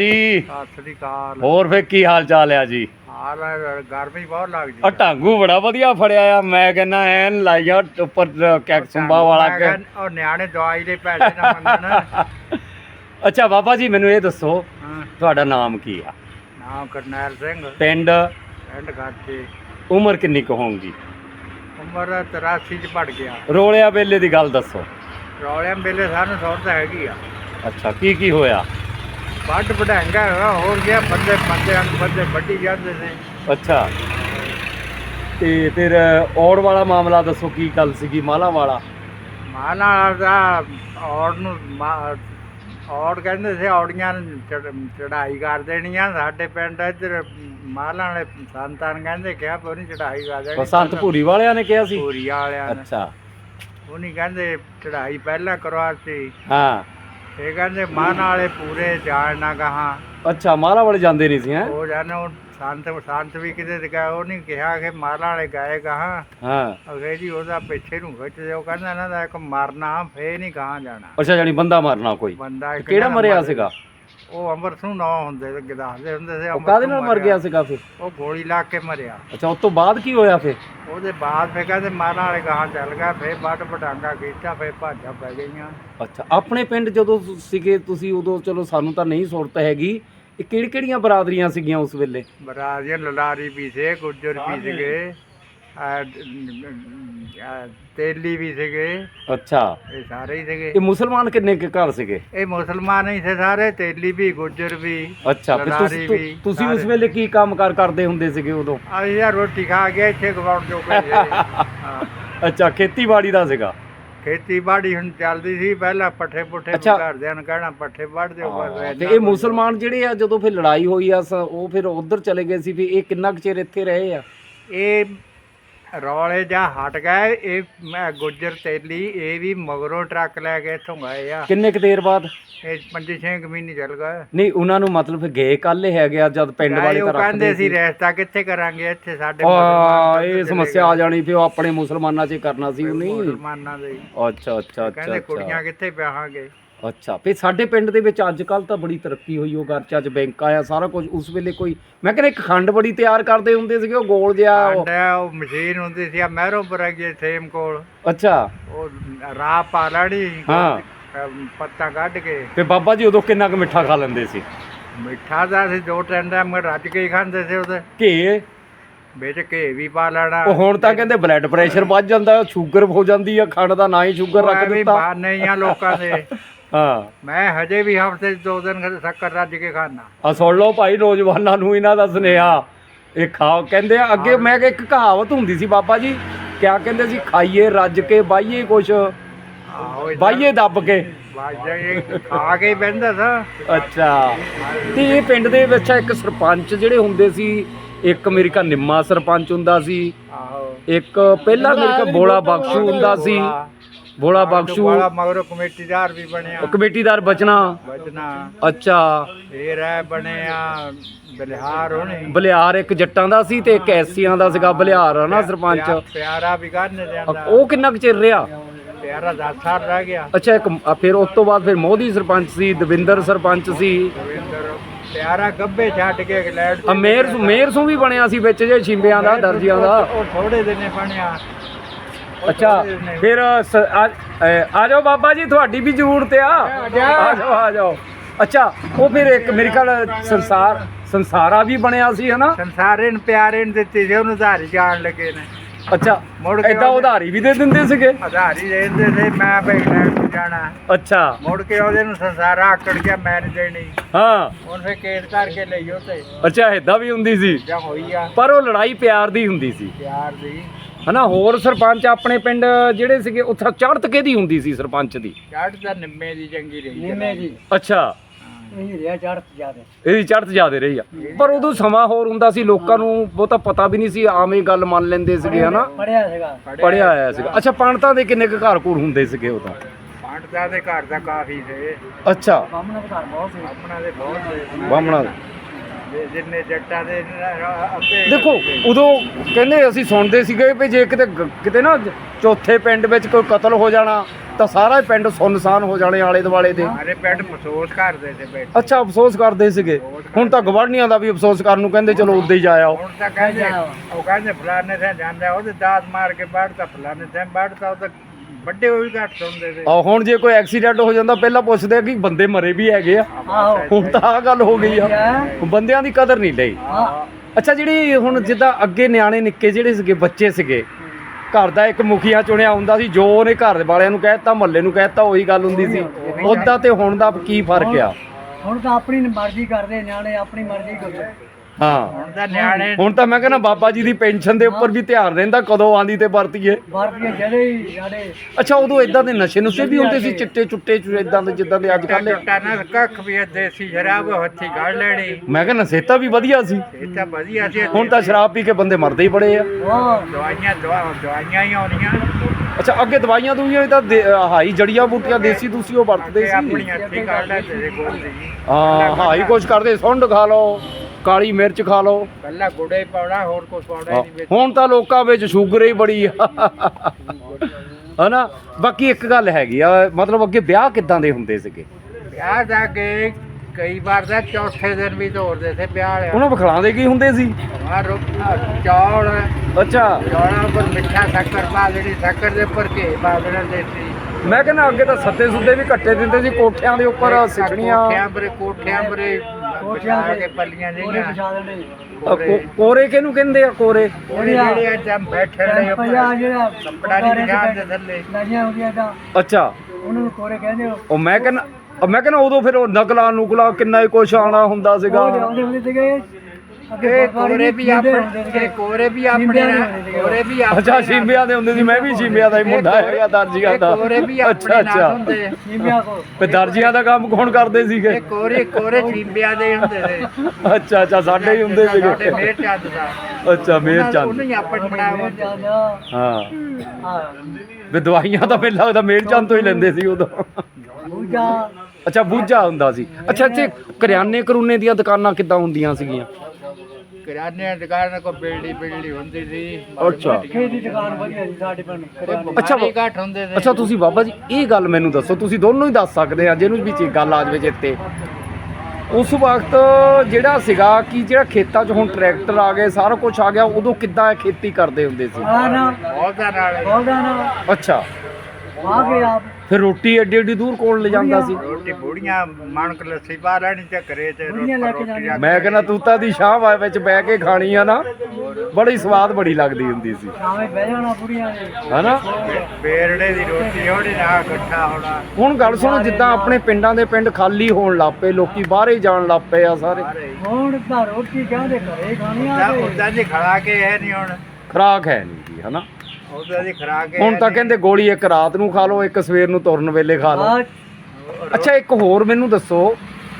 ਜੀ। ਸਤਿ ਸ੍ਰੀ ਅਕਾਲ। ਹੋਰ ਫੇ ਕੀ ਹਾਲ ਚਾਲ ਆ ਜੀ? ਹਾਲ ਹੈ, ਗਰਮੀ ਬਹੁਤ ਲੱਗਦੀ ਆ ਢਾਂਗੂ ਬੜਾ ਵਧੀਆ ਫੜਿਆ ਆ ਮੈਂ ਕਹਿੰਦਾ ਐਨ ਲਾਈਆ ਉੱਪਰ ਕੈਕ ਸੁੰਬਾ ਵਾਲਾ ਕਿ। ਕਿਹਾ, ਉਹ ਨਿਆਣੇ ਦਵਾਈ ਦੇ ਪੈਸੇ ਨਾ ਮੰਗਣ। ਅੱਛਾ ਬਾਬਾ ਜੀ ਮੈਨੂੰ ਇਹ ਦੱਸੋ ਹਾਂ, ਤੁਹਾਡਾ ਨਾਮ ਕੀ ਆ? ਨਾਮ ਕਰਨੈਲ ਸਿੰਘ। ਪਿੰਡ? ਉਮਰ ਕਿੰਨੀ ਕੁ ਹੋਊਗੀ? ਉਮਰ 83 ਚ ਪੜ ਗਿਆ। ਰੋਲਿਆ ਵੇਲੇ ਦੀ ਗੱਲ ਦੱਸੋ। ਰੌਲਿਆਂ ਵੇਲੇ ਸਾਨੂੰ ਸੌਂਦਾ ਹੈਗੀ ਆ। ਅੱਛਾ ਕੀ ਕੀ ਹੋਇਆ? ਵੱਡ ਵਡਾਂਗਾ ਹੋਰ ਗਿਆ ਬੰਦੇ ਬੰਦੇ ਅੰਗ ਬੰਦੇ ਵੱਡੀ ਜਾਂਦੇ ਨੇ। ਅੱਛਾ। ਤੇ ਫਿਰ ਔੜ ਵਾਲਾ ਮਾਮਲਾ ਦੱਸੋ ਕੀ ਗੱਲ ਸੀਗੀ ਮਾਲਾ ਵਾਲਾ? ਮਾਲਾ ਦਾ ਔੜ ਨੂੰ ਮਾ- ਔੜ ਕਹਿੰਦੇ ਸੀ ਔੜੀਆਂ ਨੂੰ ਚੜ੍ਹਾਈ ਕਰ ਦੇਣੀ ਆ ਸਾਡੇ ਪਿੰਡ ਇੱਧਰ ਮਾਲਾਂ ਵਾਲੇ ਸੰਤਾਂ ਨੇ ਕਹਿੰਦੇ ਕਿਹਾ ਪੂਰੀ ਚੜ੍ਹਾਈ ਕਰ ਦੇਣੀ। ਬਸੰਤ ਭੂਰੀ ਵਾਲਿਆਂ ਨੇ ਕਿਹਾ ਸੀ? ਪੂਰੀ ਵਾਲਿਆਂ ਨੇ। ਅੱਛਾ। ਉਹ ਨਹੀਂ ਕਹਿੰਦੇ ਚੜ੍ਹਾਈ ਪਹਿਲਾਂ ਕਰਵਾਤੀ। ਹਾਂ। ਇਹ ਕਹਿੰਦੇ ਮਾਨ ਵਾਲੇ ਪੂਰੇ ਜਾਣ ਨਾ ਕਹਾ ਅੱਛਾ ਮਾਲਾ ਵਾਲੇ ਜਾਂਦੇ ਨਹੀਂ ਸੀ ਹੈ? ਉਹ ਜਾਨੇ ਉਹ ਸੰਤ ਸੰਤ ਵੀ ਕਿਤੇ ਗਏ ਉਹ ਨਹੀਂ ਕਿਹਾ ਕਿ ਮਾਲਾਂ ਵਾਲੇ ਗਏ ਕਹਾ ਹਾਂ। ਅਗੇ ਜੀ ਉਹਦਾ ਪਿੱਛੇ ਨੂੰ ਖਿੱਚ ਦਿਓ ਕਹਿੰਦਾ ਇਹਨਾਂ ਦਾ ਇੱਕ ਮਰਨਾ ਫੇ ਨਹੀਂ ਕਹਾਂ ਜਾਣਾ। ਅੱਛਾ ਜਾਨੀ ਬੰਦਾ ਮਾਰਨਾ ਕੋਈ। ਬੰਦਾ ਇੱਕ ਕਿਹੜਾ ਜਣਾ ਮਰਿਆ ਮਰ- ਸੀਗਾ? ਉਹ ਅੰਮ੍ਰਿਤ ਨੂੰ ਨੌ ਹੁੰਦੇ ਤੇ ਦੱਸਦੇ ਹੁੰਦੇ ਸੀ ਉਹ ਅੰਮ੍ਰਿਤ ਕਾਹਦੇ ਨੂੰ ਨਾਲ ਮਰ ਗਿਆ ਸੀਗਾ ਫਿਰ? ਉਹ ਗੋਲੀ ਲਾ ਕੇ ਮਰਿਆ। ਅੱਛਾ ਉਸ ਤੋਂ ਬਾਅਦ ਕੀ ਹੋਇਆ ਫਿਰ? ਉਹਦੇ ਬਾਅਦ ਫੇ ਕਹਿੰਦੇ ਮਾਰਾਂ ਵਾਲੇ ਗਾਹਾਂ ਚੱਲ ਗਿਆ ਫੇ ਵੱਟ ਪਟਾਂਗਾ ਕੀਤਾ ਫੇ ਭਾਜਾਂ ਪੈ ਗਈਆਂ। ਅੱਛਾ ਆਪਣੇ ਪਿੰਡ ਜਦੋਂ ਤੁ- ਸੀਗੇ ਤੁਸੀਂ ਉਦੋਂ ਚਲੋ ਸਾਨੂੰ ਤਾਂ ਨਹੀਂ ਸੁਰਤ ਹੈਗੀ। ਇਹ ਕਿਹੜੀ ਕਿਹੜੀਆਂ ਬਰਾਦਰੀਆਂ ਸੀਗੀਆਂ ਉਸ ਵੇਲੇ? ਬਰਾਜੀਆਂ ਲਲਾਰੀ ਵੀ ਸੀ ਗੁੱਜਰ ਵੀ ਸੀਗੇ। ਤੇਲੀ ਵੀ ਸੀਗੇ। ਅੱਛਾ। ਇਹ ਸਾਰੇ ਹੀ ਸੀਗੇ। ਇਹ ਮੁਸਲਮਾਨ ਕਿੰਨੇ ਕੁ ਘਰ ਸੀਗੇ? ਇਹ ਮੁਸਲਮਾਨ ਹੀ ਸੀ ਸਾਰੇ ਤੇਲੀ ਵੀ ਗੁੱਜਰ ਵੀ ਅੱਛਾ ਫਿਰ ਤੁਸੀਂ ਵੀ, ਤੁ- ਤੁਸੀਂ ਉਸ ਸਾਰੇ। ਵੇਲੇ ਕੀ ਕੰਮ ਕਾਰ ਕਰਦੇ ਹੁੰਦੇ ਸੀਗੇ ਉਦੋਂ? ਅਸੀਂ ਯਾਰ ਰੋਟੀ ਖਾ ਕੇ ਇੱਥੇ ਗਵਾਉਣ ਜੋ ਹਾਂ। ਅੱਛਾ ਖੇਤੀਬਾੜੀ ਦਾ ਸੀਗਾ? ਖੇਤੀਬਾੜੀ ਹੁਣ ਚੱਲਦੀ ਸੀ ਪਹਿਲਾਂ ਪੱਠੇ ਪੁੱਠੇ ਅੱਛਾ। ਘਰਦਿਆਂ ਨੂੰ ਕਹਿਣਾ ਪੱਠੇ ਵੱਢ ਦਿਓ ਬਸ ਤੇ ਇੰਨਾ ਇਹ ਕੁ। ਮੁਸਲਮਾਨ ਜਿਹੜੇ ਆ ਜਦੋਂ ਫਿਰ ਲੜਾਈ ਹੋਈ ਆ ਸ- ਉਹ ਫਿਰ ਉਧਰ ਚਲੇ ਗਏ ਸੀ ਵੀ ਇਹ ਕਿੰਨਾ ਕੁ ਚਿਰ ਇੱਥੇ ਰਹੇ ਆ? ਇਹ ਰੌਲੇ ਜਾਂ ਹਟ ਗਏ ਇਹ ਮੈਂ ਗੁੱਜਰ ਤੇਲੀ ਇਹ ਵੀ ਮਗਰੋਂ ਟਰੱਕ ਲੈ ਕੇ ਇੱਥੋਂ ਗਏ ਆ। ਕਿੰਨੇ ਕੁ ਦੇਰ ਬਾਅਦ? ਇਹ ਪੰਜੇ ਛੇ ਕੁ ਮਹੀਨੇ ਚੱਲ ਗਏ। ਨਹੀਂ ਉਹਨਾਂ ਨੂੰ ਮਤਲਬ ਗਏ ਕੱਲ ਹੈਗੇ ਆ ਜਦ ਪਿੰਡ ਵਾਲੇ ਉਹ ਤਾਂ ਕਹਿੰਦੇ ਸੀ। ਰਸਤਾ ਕਿੱਥੇ ਕਰਾਂਗੇ? ਇੱਥੇ ਸਾਡੇ ਆ ਇਹ ਸਮੱਸਿਆ। ਆ ਜਾਣੀ ਫਿਰ ਉਹ ਆਪਣੇ ਮੁਸਲਮਾਨਾਂ 'ਚ ਹੀ ਕਰਨਾ ਸੀ ਉਹਨੇ। ਮੁਸਲਮਾਨਾਂ ਦੇ ਹੀ। ਅੱਛਾ ਅੱਛਾ ਅੱਛਾ ਕਹਿੰਦੇ ਕੁੜੀਆਂ ਕਿੱਥੇ ਵਿਆਹਾਂਗੇ ਅੱਛਾ ਫਿਰ ਸਾਡੇ ਪਿੰਡ ਦੇ ਵਿੱਚ ਅੱਜ ਕੱਲ ਤਾਂ ਬੜੀ ਤਰੱਕੀ ਹੋਈ ਉਹ ਘਰ ਚ ਅੱਜ ਬੈਂਕ ਆਇਆ ਸਾਰਾ ਕੁਝ ਉਸ ਵੇਲੇ ਕੋਈ ਮੈਂ ਕਹਿੰਦਾ ਇੱਕ ਖੰਡ ਬੜੀ ਤਿਆਰ ਕਰਦੇ ਹੁੰਦੇ ਸੀਗੇ ਉਹ ਗੋਲ ਜਿਹਾ ਉਹ- ਮਸ਼ੀਨ ਹੁੰਦੀ ਸੀ ਆ ਮਹਿਰੋਂ ਬਰਗੇ ਸੇਮ ਕੋਲ। ਅੱਛਾ। ਉਹ ਰਾਹ ਪਾ ਲੈਣੀ ਹਾਂ। ਅਮ, ਪੱਤਾ ਕੱਢ ਕੇ। ਤੇ ਬਾਬਾ ਜੀ ਉਦੋਂ ਕਿੰਨਾ ਕੁ ਮਿੱਠਾ ਖਾ ਲੈਂਦੇ ਸੀ? ਮਿੱਠਾ ਦਾ ਸੀ ਦੋ ਟੈਂਡ ਮੈਂ ਰੱਜ ਕੇ ਹੀ ਖਾਂਦੇ ਸੀ ਉਹਦੇ। ਘੇ? ਵਿੱਚ ਘੇ ਵੀ ਪਾ ਲੈਣਾ। ਉਹ ਹੁਣ ਤਾਂ ਕਹਿੰਦੇ ਬਲੱਡ ਪ੍ਰੈਸ਼ਰ ਵੱਧ ਜਾਂਦਾ ਸ਼ੂਗਰ ਹੋ ਜਾਂਦੀ ਆ ਖੰਡ ਦਾ ਨਾ ਹੀ ਸ਼ੂਗਰ ਉਹ ਰੱਖ ਐਵੇਂ ਦਿੱਤਾ। ਬਹਾਨੇ ਹੀ ਆ ਲੋਕਾਂ ਦੇ। ਹਾਂ। ਮੈਂ ਹਜੇ ਵੀ ਹਫ਼ਤੇ 'ਚ ਦੋ ਦਿਨ ਕਦੇ ਸ਼ੱਕਰ ਰੱਜ ਕੇ ਖਾਣਾ ਆ ਸੁਣ ਲਓ ਭਾਈ ਨੌਜਵਾਨਾਂ ਨੂੰ ਇਹਨਾਂ ਦਾ ਸੁਨੇਹਾ। ਇਹ ਖਾਓ ਕਹਿੰਦੇ ਆ ਅੱਗੇ ਮੈਂ ਕਿ ਇੱਕ ਕਹਾਵਤ ਹੁੰਦੀ ਸੀ ਬਾਬਾ ਜੀ ਕਿਆ ਕਹਿੰਦੇ ਸੀ? ਖਾਈਏ ਰੱਜ ਕੇ ਬਾਈਏ ਕੁਛ। ਆਹੋ ਏਦਾਂ ਬਾਈਏ ਦੱਬ ਕੇ। ਬਾਜੇ ਖਾ ਕੇ ਹੀ ਬਹਿੰਦਾ ਸੀ। ਅੱਛਾ। ਤੇ ਇਹ ਪਿੰਡ ਦੇ ਵਿੱਚ ਇੱਕ ਸਰਪੰਚ ਜਿਹੜੇ ਹੁੰਦੇ ਸੀ ਇੱਕ ਮੇਰੇ ਕਾ ਨਿੰਮਾ ਸਰਪੰਚ ਹੁੰਦਾ ਸੀ ਆਹੋ। ਇੱਕ ਪਹਿਲਾ ਮੇਰੇ ਕਾ ਬੋਲਾ ਬਖਸ਼ੂ ਹੁੰਦਾ ਸੀ। ਬੋਲਾ ਬਖਸ਼ੂ ਬੜਾ ਮਗਰੋਂ ਕਮੇਟੀਦਾਰ ਵੀ ਬਣਿਆ ਉਹ ਕਮੇਟੀਦਾਰ ਬਚਨਾ ਬਚਨਾ ਅੱਛਾ ਫੇਰ ਇਹ ਬਣਿਆ ਬਲਿਹਾਰ ਹੋਣੇ ਬਲਿਆਰ ਇੱਕ ਜੱਟਾਂ ਦਾ ਸੀ ਤੇ ਇੱਕ ਐਸੀਆਂ ਦਾ ਸੀਗਾ ਬਲਿਆਰ ਹਨਾ ਸਰਪੰਚ ਪਿਆ- ਪਿਆਰਾ ਵੀ ਕਰਨੇ ਜਾਂਦਾ ਉਹ ਕਿੰਨਾ ਕੁ ਚਿਰ ਰਿਹਾ ਪਿਆਰਾ 10 ਸਾਲ ਰਹਿ ਗਿਆ ਅੱਛਾ ਇੱਕ ਆ ਫਿਰ ਉਸ ਤੋਂ ਬਾਅਦ ਫਿਰ ਮੋਦੀ ਸਰਪੰਚ ਸੀ ਦਵਿੰਦਰ ਸਰਪੰਚ ਸੀ ਰਵਿੰਦਰ ਪਿਆਰਾ ਗੱਬੇ ਛੱਡ ਕੇ ਇੰਗਲੈਂਡ ਆ ਮੇਰ ਮੇਰ ਸੂ ਵੀ ਬਣਿਆ ਸੀ ਵਿੱਚ ਜੇ ਛਿੰਬਿਆਂ ਦਾ ਦਰਜੀਆਂ ਦਾ ਉਹ ਥੋੜੇ ਦਿਨੇ ਬਣਿਆ ਅੱਛਾ। ਫਿਰ ਸ- ਆ ਅ, ਆ ਜਾਓ ਬਾਬਾ ਜੀ ਤੁਹਾਡੀ ਵੀ ਜ਼ਰੂਰਤ ਆ। ਆ ਜਾਓ ਆ ਜਾਓ ਅੱਛਾ ਉਹ ਫਿਰ ਇੱਕ ਮੇਰੇ ਖਿਆਲ ਸੰਸਾਰ ਸੰਸਾਰਾ ਵੀ ਬਣਿਆ ਸੀ ਹਨਾ? ਸੰਸਾਰੇ ਨੂੰ ਪਿਆਰੇ ਨੂੰ ਦਿੱਤੀ ਸੀ ਉਹਨੂੰ ਧਾਰੀ ਜਾਣ ਲੱਗੇ ਨੇ। ਅੱਛਾ ਮੁੜ ਕੇ ਐਦਾਂ ਉਧਾਰੀ ਵੀ ਦੇ ਦਿੰਦੇ ਸੀਗੇ? ਆਧਾਰੀ ਰਹਿੰਦੇ ਸੀ ਮੈਂ ਇੰਗਲੈਂਡ ਨੂੰ ਜਾਣਾ। ਅੱਛਾ। ਮੁੜ ਕੇ ਉਹਦੇ ਨੂੰ ਸੰਸਾਰਾ ਆਕੜ ਗਿਆ ਮੈਂ ਨਹੀਂ ਦੇਣੀ। ਹਾਂ। ਉਹਨ ਫੇ ਕੇਸ ਕਰਕੇ ਲਈ ਉਹ ਤੇ ਅੱਛਾ ਐਦਾਂ ਵੀ ਹੁੰਦੀ ਸੀ। ਜਾਂ ਹੋਈ ਆ। ਪਰ ਉਹ ਲੜਾਈ ਪਿਆਰ ਦੀ ਹੁੰਦੀ ਸੀ। ਪਿਆਰ ਦੀ। ਹਨਾ ਹੋਰ ਸਰਪੰਚ ਆਪਣੇ ਪਿੰਡ ਜਿਹੜੇ ਸੀਗੇ ਉੱਥੇ ਚੜ੍ਹਤ ਕਿਹਦੀ ਹੁੰਦੀ ਸੀ ਸਰਪੰਚ ਦੀ? ਚੜ੍ਹ ਤਾਂ ਨਿੰਮੇ ਦੀ ਚੰਗੀ ਰਹੀ ਨਿੰਮੇ ਦੀ। ਅੱਛਾ। ਇਹ ਰਿਆ ਚੜ੍ਹ ਜ਼ਿਆਦਾ। ਇਹਦੀ ਚੜ੍ਹਤ ਜ਼ਿਆਦੇ ਰਹੀ ਆ। ਪਰ ਉਦੋਂ ਸਮਾਂ ਹੋਰ ਹੁੰਦਾ ਸੀ ਲੋਕਾਂ ਨੂੰ ਬਹੁਤਾ ਪਤਾ ਵੀ ਨਹੀਂ ਸੀ ਆਵੇਂ ਗੱਲ ਮੰਨ ਲੈਂਦੇ ਸੀਗੇ ਹਨਾ? ਪੜਿਆ ਸੀਗਾ। ਪੜਿਆ ਆਇਆ ਸੀਗਾ। ਅੱਛਾ ਪੰਡਤਾਂ ਦੇ ਕਿੰਨੇ ਕੁ ਘਰ ਘੂਰ ਹੁੰਦੇ ਸੀਗੇ ਉਦੋਂ ਪੰਡਤਾਂ ਦੇ ਘਰ ਦਾ ਕਾਫੀ ਸੀ। ਅੱਛਾ। ਬਾਹਮਣਾ ਦੇ ਘਰ ਬਹੁਤ ਸੀ। ਆਪਣਾ ਦੇ ਬਹੁਤ ਸੀ। ਬਾਹਮਣਾ ਦੇ। ਜੇ ਜਿੰਨੇ ਜੱਟਾਂ ਦੇ ਨ- ਅੱਧੇ ਦੇਖੋ ਉਦੋਂ ਕਹਿੰਦੇ ਅਸੀਂ ਸੁਣਦੇ ਸੀਗੇ ਵੀ ਜੇ ਕਿਤੇ ਗ- ਕਿਤੇ ਨਾ ਚੌਥੇ ਪਿੰਡ ਵਿੱਚ ਕੋਈ ਕਤਲ ਹੋ ਜਾਣਾ ਤਾਂ ਸਾਰਾ ਹੀ ਪਿੰਡ ਸੁੰਨਸਾਨ ਹੋ ਜਾਣੇ ਆਲੇ ਦੁਆਲੇ ਦੇ। ਸਾਰੇ ਪਿੰਡ ਮਹਿਸੂਸ ਕਰਦੇ ਤੇ ਬੈਠੇ ਅੱਛਾ ਅਫਸੋਸ ਕਰਦੇ ਸੀਗੇ। ਹੁਣ ਤਾਂ ਗਵਾਂਢੀਆਂ ਦਾ ਵੀ ਅਫਸੋਸ ਕਰਨ ਨੂੰ ਕਹਿੰਦੇ ਚਲੋ ਉੱਦੇ ਹੀ ਜਾ ਆਓ। ਹੁਣ ਤਾਂ ਕਹਿੰਦੇ ਉਹ ਕਹਿੰਦੇ ਫਲਾਣੇ ਤੇ ਜਾਂਦਾ ਉਹਦੇ ਦਾਤ ਮਾਰ ਕੇ ਬਾੜਤਾ ਫਲਾਣੇ ਤੇ ਬਾੜਤਾ ਉਹ ਤਾਂ ਵੱਡੇ ਉਹ ਵੀ ਘੱਟ ਸੁਣਦੇ ਤੇ। ਆ ਹੁਣ ਜੇ ਕੋਈ ਐਕਸੀਡੈਂਟ ਹੋ ਜਾਂਦਾ ਪਹਿਲਾਂ ਪੁੱਛਦੇ ਆ ਕਿ ਬੰਦੇ ਮਰੇ ਵੀ ਹੈਗੇ ਆ। ਹੁਣ ਤਾਂ ਆ ਗੱਲ ਹੋ ਗਈ ਆ। ਬੰਦਿਆਂ ਦੀ ਕਦਰ ਨਹੀਂ ਲਈ। ਅੱਛਾ ਜਿਹੜੀ ਹੁਣ ਜਿੱਦਾਂ ਅੱਗੇ ਨਿਆਣੇ ਨਿੱਕੇ ਜਿਹੜੇ ਸੀਗੇ ਬੱਚੇ ਸੀਗੇ ਘਰ ਦਾ ਇੱਕ ਮੁਖੀਆ ਚੁਣਿਆ ਹੁੰਦਾ ਸੀ ਜੋ ਉਹਨੇ ਘਰ ਦੇ ਵਾਲਿਆਂ ਨੂੰ ਕਹਿਤਾ ਮਹੱਲੇ ਨੂੰ ਕਹਿਤਾ ਉਹੀ ਗੱਲ ਹੁੰਦੀ ਸੀ। ਉਹਦਾ ਤੇ ਹੁਣ ਦਾ ਕੀ ਫ਼ਰਕ ਆ? ਹੁਣ ਤਾਂ ਆਪਣੀ ਮਰਜ਼ੀ ਕਰਦੇ ਨਿਆਣੇ ਆਪਣੀ ਮਰਜ਼ੀ ਕਰਦੇ। ਹਾਂ। ਹੁਣ ਤਾਂ ਨਿਆਣੇ ਹੁਣ ਤਾਂ ਮੈਂ ਕਹਿੰਦਾ ਬਾਬਾ ਜੀ ਦੀ ਪੈਨਸ਼ਨ ਦੇ ਉੱਪਰ ਵੀ ਧਿਆਨ ਰਹਿੰਦਾ ਕਦੋਂ ਆਂਦੀ ਤੇ ਵਰਤੀਏ? ਵਰਤੀਏ ਜਿਹੜੇ ਹੀ ਸਾਡੇ ਅੱਛਾ ਉਦੋਂ ਇਦਾਂ ਦੇ ਨਸ਼ੇ ਨੁਸ਼ੇ ਵੀ ਹੁੰਦੇ ਸੀ ਚਿੱਟੇ ਚੁੱਟੇ ਇਦਾਂ ਦੇ ਜਿੱਦਾਂ ਦੇ ਅੱਜ ਕੱਲ੍ਹ? ਟੁੱਟਾ ਨਾ ਕੱਖ ਵੀ ਇਹ ਦੇਸੀ ਸ਼ਰਾਬ ਹੱਥੀ ਗੜ ਲੈਣੀ। ਮੈਂ ਕਹਿੰਦਾ ਸਿਹਤਾਂ ਵੀ ਵਧੀਆ ਸੀ। ਇਹ ਤਾਂ ਵਧੀਆ ਸੀ ਹੁਣ ਤਾਂ ਸ਼ਰਾਬ ਪੀ ਕੇ ਬੰਦੇ ਮਰਦੇ ਹੀ ਬੜੇ ਆ। ਉਹ ਦਵਾਈਆਂ ਦਵਾ ਦਵਾਈਆਂ ਹੀ ਆਉਣੀਆਂ। ਅੱਛਾ ਅੱਗੇ ਦਵਾਈਆਂ ਦੂਈਆਂ ਵੀ ਤਾਂ ਦੇ- ਹਾਈ ਜੜੀਆਂ ਬੂਟੀਆਂ ਦੇਸੀ ਦੂਸੀ ਉਹ ਵਰਤਦੇ ਤੇ ਸੀ। ਆਪਣੀ ਹੱਥੀ ਗੜ ਲੈ ਤੇਰੇ ਕੋਲ ਦੀ ਹਾਂ ਹਾਈ ਕੁਛ ਕਰਦੇ ਸੁੰਡ ਖਾ ਲਓ। ਕਾਲੀ ਮਿਰਚ ਖਾ ਲਓ। ਕੱਲਾ ਗੁੜੇ ਪਾਉਣਾ ਹੋਰ ਕੁਝ ਪਾਉਣਾ ਨਹੀਂ ਵਿੱਚ। ਹੁਣ ਤਾਂ ਲੋਕਾਂ ਵਿੱਚ ਸ਼ੂਗਰ ਹੀ ਬੜੀ ਆ। ਹਨਾ? ਬਾਕੀ ਇੱਕ ਗੱਲ ਹੈਗੀ ਆ ਮਤਲਬ ਅੱਗੇ ਵਿਆਹ ਕਿੱਦਾਂ ਦੇ ਹੁੰਦੇ ਸੀਗੇ? ਵਿਆਹ ਜਾ ਕੇ ਕਈ ਵਾਰ ਦਾ ਚੌਥੇ ਦਿਨ ਵੀ ਤੋਰਦੇ ਸੀ ਵਿਆਹ ਵਾਲਿਆਂ ਉਹਨਾਂ ਵਿਖਲਾਉਂਦੇ ਕੀ ਹੁੰਦੇ ਸੀ? ਆ ਚੌਲ ਅੱਛਾ। ਚੌਲਾਂ ਉੱਪਰ ਮਿੱਠਾ ਸ਼ੱਕਰ ਪਾ ਦੇਣੀ ਸ਼ੱਕਰ ਦੇ ਉੱਪਰ ਘੇ ਪਾ ਦੇਣਾ ਦੇਸੀ। ਮੈਂ ਕਹਿੰਦਾ ਅੱਗੇ ਤਾਂ ਸੱਤੇ ਸੁੱਦੇ ਵੀ ਕੱਟੇ ਦਿੰਦੇ ਸੀ ਕੋਠਿਆਂ ਦੇ ਉੱਪਰ ਸਿੱਠਣੀਆਂ ਕੋਠਿਆਂ ਕੋਠਿਆਂ ਪਰੇ ਬਿਠਾ ਕੇ ਪੱਲੀਆਂ ਜਿਹੀਆਂ ਕੋ- ਕੋਰੇ ਕਿਹਨੂੰ ਕਹਿੰਦੇ ਆ ਕੋਰੇ? ਉਹਨੇ ਜਿਹੜੇ ਅੱਜ ਬੈਠਣ ਦੇ ਪੰਜਾ ਉੱਪਰ ਜਿਹੜਾ ਕੱਪੜਾ ਨਹੀਂ ਵਿਛਾਉਣ ਦੇ ਥੱਲੇ। ਲਾਈਆਂ ਹੁੰਦੀਆਂ ਤਾਂ ਅੱਛਾ। ਉਹਨਾਂ ਨੂੰ ਕੋਰੇ ਕਹਿੰਦੇ ਉਹ ਉਹ ਮੈਂ ਕਹਿੰਦਾ ਉਹ ਮੈਂ ਕਹਿੰਦਾ ਉਦੋਂ ਫਿਰ ਉਹ ਨਕਲਾਂ ਨੁਕਲਾ ਕਿੰਨਾ ਹੀ ਕੁਛ ਆਣਾ ਹੁੰਦਾ ਸੀਗਾ। ਆਉਂਦੇ ਹੁੰਦੇ ਸੀਗੇ। ਇਹ ਗੁਰਦੁਆਰੇ ਕੋਰੇ ਵੀ ਜੀਂਦੇ ਆਪਣੇ ਹੁੰਦੇ ਸੀਗੇ। ਇਹ ਕੋਰੇ ਵੀ ਆਪਣੇ ਜੀਂਦਿਆਂ ਦੇ ਨਾਲ ਹੁੰਦੇ ਸੀਗੇ। ਕੋਰੇ ਵੀ ਆਪਣੇ ਅੱਛਾ ਸ਼ੀਮਿਆਂ ਦੇ ਹੁੰਦੇ ਸੀ। ਮੈਂ ਵੀ ਸ਼ੀਮਿਆਂ ਦਾ ਹੀ ਮੁੰਡਾ ਹੈਗਾ ਦਰਜੀਆਂ ਇਹ ਦਾ। ਕੋਰੇ ਵੀ ਅੱਛਾ ਆਪਣੇ ਅੱਛਾ ਨਾਲ ਹੁੰਦੇ। ਸੀਮਿਆਂ ਕੋ ਤੇ ਦਰਜੀਆਂ ਦਾ ਕੰਮ ਕੌਣ ਕਰਦੇ ਸੀਗੇ? ਇਹ ਕੋਰੇ ਕੋਰੇ ਚੀਂਬਿਆਂ ਦੇ ਹੁੰਦੇ ਨੇ। ਅੱਛਾ ਅੱਛਾ ਸਾਡੇ ਹੀ ਹੁੰਦੇ ਸਾਡੇ ਸੀਗੇ ਮੇਰ ਚੰਦ ਦਾ। ਅੱਛਾ ਮੇਰ ਉਹਨਾਂ- ਚੰਦ। ਉਹਨੇ ਹੀ ਆਪਣ ਬਣਾਇਆ ਜਾਂਦਾ ਹਾਂ। ਹਾਂ। ਵੀ ਦਵਾਈਆਂ ਤਾਂ ਮੈਨੂੰ ਲੱਗਦਾ ਮੇਰ ਚੰਦ ਤੋਂ ਹੀ ਲੈਂਦੇ ਸੀ ਉਦੋਂ। ਅੱਛਾ ਬੂਝਾ ਹੁੰਦਾ ਸੀ। ਅੱਛਾ ਇੱਥੇ ਕਰਿਆਨੇ ਕਰੂਨੇ ਦੀਆਂ ਦੁਕਾਨਾਂ ਕਿੱਦਾਂ ਹੁੰਦੀਆਂ ਸੀਗੀਆਂ? ਕਿਰਾਨੇ ਦੀ ਦੁਕਾਨ ਕੋ ਬਿਲਡੀ ਬਿਲਡੀ ਹੁੰਦੀ ਸੀ। ਅੱਛਾ। ਖੇਤ ਦੀ ਦੁਕਾਨ ਵਧੀਆ ਸੀ ਸਾਡੇ ਪਿੰਡ ਕਰਿਆਨੇ ਅੱਛਾ, ਅੱਛਾ ਘੱਟ ਹੁੰਦੇ ਸੀ। ਅੱਛਾ ਤੁਸੀਂ ਬਾਬਾ ਜੀ ਇਹ ਗੱਲ ਮੈਨੂੰ ਦੱਸੋ ਤੁਸੀਂ ਦੋਨੋਂ ਹੀ ਦੱਸ ਸਕਦੇ ਆ ਜਿਹਨੂੰ ਵੀ ਚੀਜ਼ ਗੱਲ ਆ ਜਾਵੇ ਚਿੱਤੇ। ਉਸ ਵਕਤ ਜਿਹੜਾ ਸੀਗਾ ਕਿ ਜਿਹੜਾ ਖੇਤਾਂ 'ਚ ਹੁਣ ਟਰੈਕਟਰ ਆ ਗਏ ਸਾਰਾ ਕੁਝ ਆ ਗਿਆ ਉਦੋਂ ਕਿੱਦਾਂ ਇਹ ਖੇਤੀ ਕਰਦੇ ਹੁੰਦੇ ਸੀ? ਆ ਨਾ। ਬਹੁਤਾ ਨਾਲ ਬੋਲਦਾ ਨਾ ਅੱਛਾ। ਆ ਕੇ ਆਪ। ਫਿਰ ਰੋਟੀ ਐਡੀ ਐਡੀ ਦੂਰ ਕੋਲ ਲੈ ਜਾਂਦਾ ਸੀ? ਰੋਟੀ ਬੁੜੀਆਂ ਮਣਕ ਲੱਸੀ ਪਾ ਲੈਣੀ ਤੇ ਘਰੇ ਤੇ ਬੁੜੀਆਂ ਲੈ ਕੇ ਰੋਟੀ ਜਾਂਦੀਆਂ। ਮੈਂ ਕਹਿੰਦਾ ਤੂਤਾਂ ਦੀ ਛਾਂ ਵਾ- ਵਿੱਚ ਬਹਿ ਕੇ ਖਾਣੀ ਆ ਨਾ। ਬੜੀ ਸਵਾਦ ਬੜੀ ਲੱਗਦੀ ਹੁੰਦੀ ਸੀ। ਸ਼ਾਮੇ ਬਹਿ ਜਾਣਾ ਬੁੜੀਆਂ ਨੇ ਹਨਾ? ਬੇਰੜੇ ਦੀ ਰੋਟੀ ਉਹਦੇ ਨਾਲ ਇਕੱਠਾ ਹੋਣਾ। ਹੁਣ ਗੱਲ ਸੁਣੋ ਜਿੱਦਾਂ ਆਪਣੇ ਪਿੰਡਾਂ ਦੇ ਪਿੰਡ ਖਾਲੀ ਹੋਣ ਲੱਗ ਪਏ ਲੋਕੀ ਬਾਹਰੇ ਜਾਣ ਲੱਗ ਪਏ ਆ ਸਾਰੇ। ਹੁਣ ਤਾਂ ਰੋਟੀ ਕਹਿੰਦੇ ਘਰੇ ਖਾਣੀ ਆ ਉਦਾਂ ਤੇ ਉਦਾਂ ਦੀ ਖੜਾ ਕੇ ਹੈ ਨਹੀਂ ਹੁਣ। ਖਰਾਕ ਹੈ ਨਹੀਂ ਜੀ ਹਨਾ? ਦੀ ਹੁਣ ਤਾਂ ਕਹਿੰਦੇ ਗੋਲੀ ਇੱਕ ਰਾਤ ਨੂੰ ਖਾ ਲਓ ਇੱਕ ਸਵੇਰ ਨੂੰ ਤੁਰਨ ਵੇਲੇ ਖਾ ਲਓ। ਅੱਛਾ ਇੱਕ ਹੋਰ ਮੈਨੂੰ ਦੱਸੋ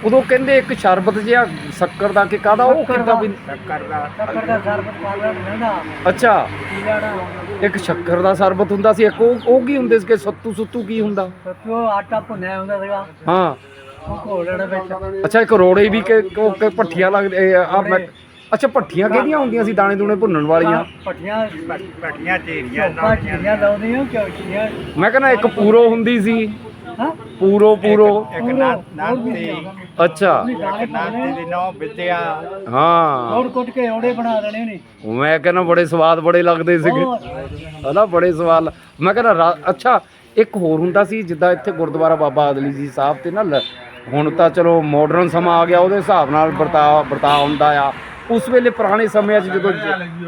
ਉਦੋਂ ਕਹਿੰਦੇ ਇੱਕ ਸ਼ਰਬਤ ਜਿਹਾ ਸ਼ੱਕਰ ਦਾ ਕਿ ਕਾਦਾ ਉਹ ਕਿੱਦਾਂ ਵੀ ਸ਼ੱਕਰ ਦਾ। ਟੱਕਰ ਦਾ ਸਰਬਤ ਪਾ ਲੈਣਾ ਅੱਛਾ। ਇੱਕ ਸ਼ੱਕਰ ਦਾ ਸ਼ਰਬਤ ਹੁੰਦਾ ਸੀ ਇੱਕ ਉਹ ਉਹ ਕੀ ਹੁੰਦੇ ਸੀ ਕਿ ਸੱਤੂ ਸੁੱਤੂ ਕੀ ਹੁੰਦਾ? ਸੱਤੂ ਆਟਾ ਭੁੰਨਿਆ ਹੁੰਦਾ ਸੀਗਾ। ਹਾਂ। ਉਹ ਘੋਲ ਲੈਣਾ ਵਿੱਚ। ਅੱਛਾ ਇੱਕ ਰੋੜੇ ਵੀ ਕਿ ਉਹ ਕਿ ਭੱਠੀਆਂ ਲੱਗਦੇ ਆ ਮੈਂ ਅੱਛਾ ਭੱਠੀਆਂ ਕਿਹੜੀਆਂ ਹੁੰਦੀਆਂ ਸੀ ਦਾਣੇ ਦੂਣੇ ਭੁੰਨਣ ਵਾਲੀਆਂ? ਪੱਠੀਆਂ ਪਟੀਆਂ ਚੀਰੀਆਂ ਚੋਪਾ ਚੀਰੀਆਂ ਲਾਉਂਦੀਆਂ ਕਿਉਂ ਚੀਰੀਆਂ ਮੈਂ ਕਹਿੰਦਾ ਇੱਕ ਪੂਰੋ ਹੁੰਦੀ ਸੀ। ਹਾਂ? ਪੂਰੋ ਪੂਰੋ। ਇੱਕ ਨਾ- ਨਾਤੀ ਅੱਛਾ ਇੱਕ ਨਾਤੀ ਦੀ ਨੌ ਵਿਦਿਆ। ਹਾਂ। ਤੋੜ ਕੁੱਟ ਕੇ ਔੜੇ ਬਣਾ ਦੇਣੇ ਨੇ ਮੈਂ ਕਹਿੰਦਾ ਬੜੇ ਸਵਾਦ ਬੜੇ ਲੱਗਦੇ ਸੀਗੇ। ਹਨਾ ਬੜੇ ਸਵਾਲ ਮੈਂ ਕਹਿੰਦਾ ਅੱਛਾ ਇੱਕ ਹੋਰ ਹੁੰਦਾ ਸੀ ਜਿੱਦਾਂ ਇੱਥੇ ਗੁਰਦੁਆਰਾ ਬਾਬਾ ਆਦਲੀ ਜੀ ਸਾਹਿਬ ਤੇ ਨਾ ਹੁਣ ਤਾਂ ਚਲੋ ਮਾਡਰਨ ਸਮਾਂ ਆ ਗਿਆ ਉਹਦੇ ਹਿਸਾਬ ਨਾਲ ਵਰਤਾਅ ਵਰਤਾਅ ਹੁੰਦਾ ਆ। ਉਸ ਵੇਲੇ ਪੁਰਾਣੇ ਸਮਿਆਂ 'ਚ ਜਦੋਂ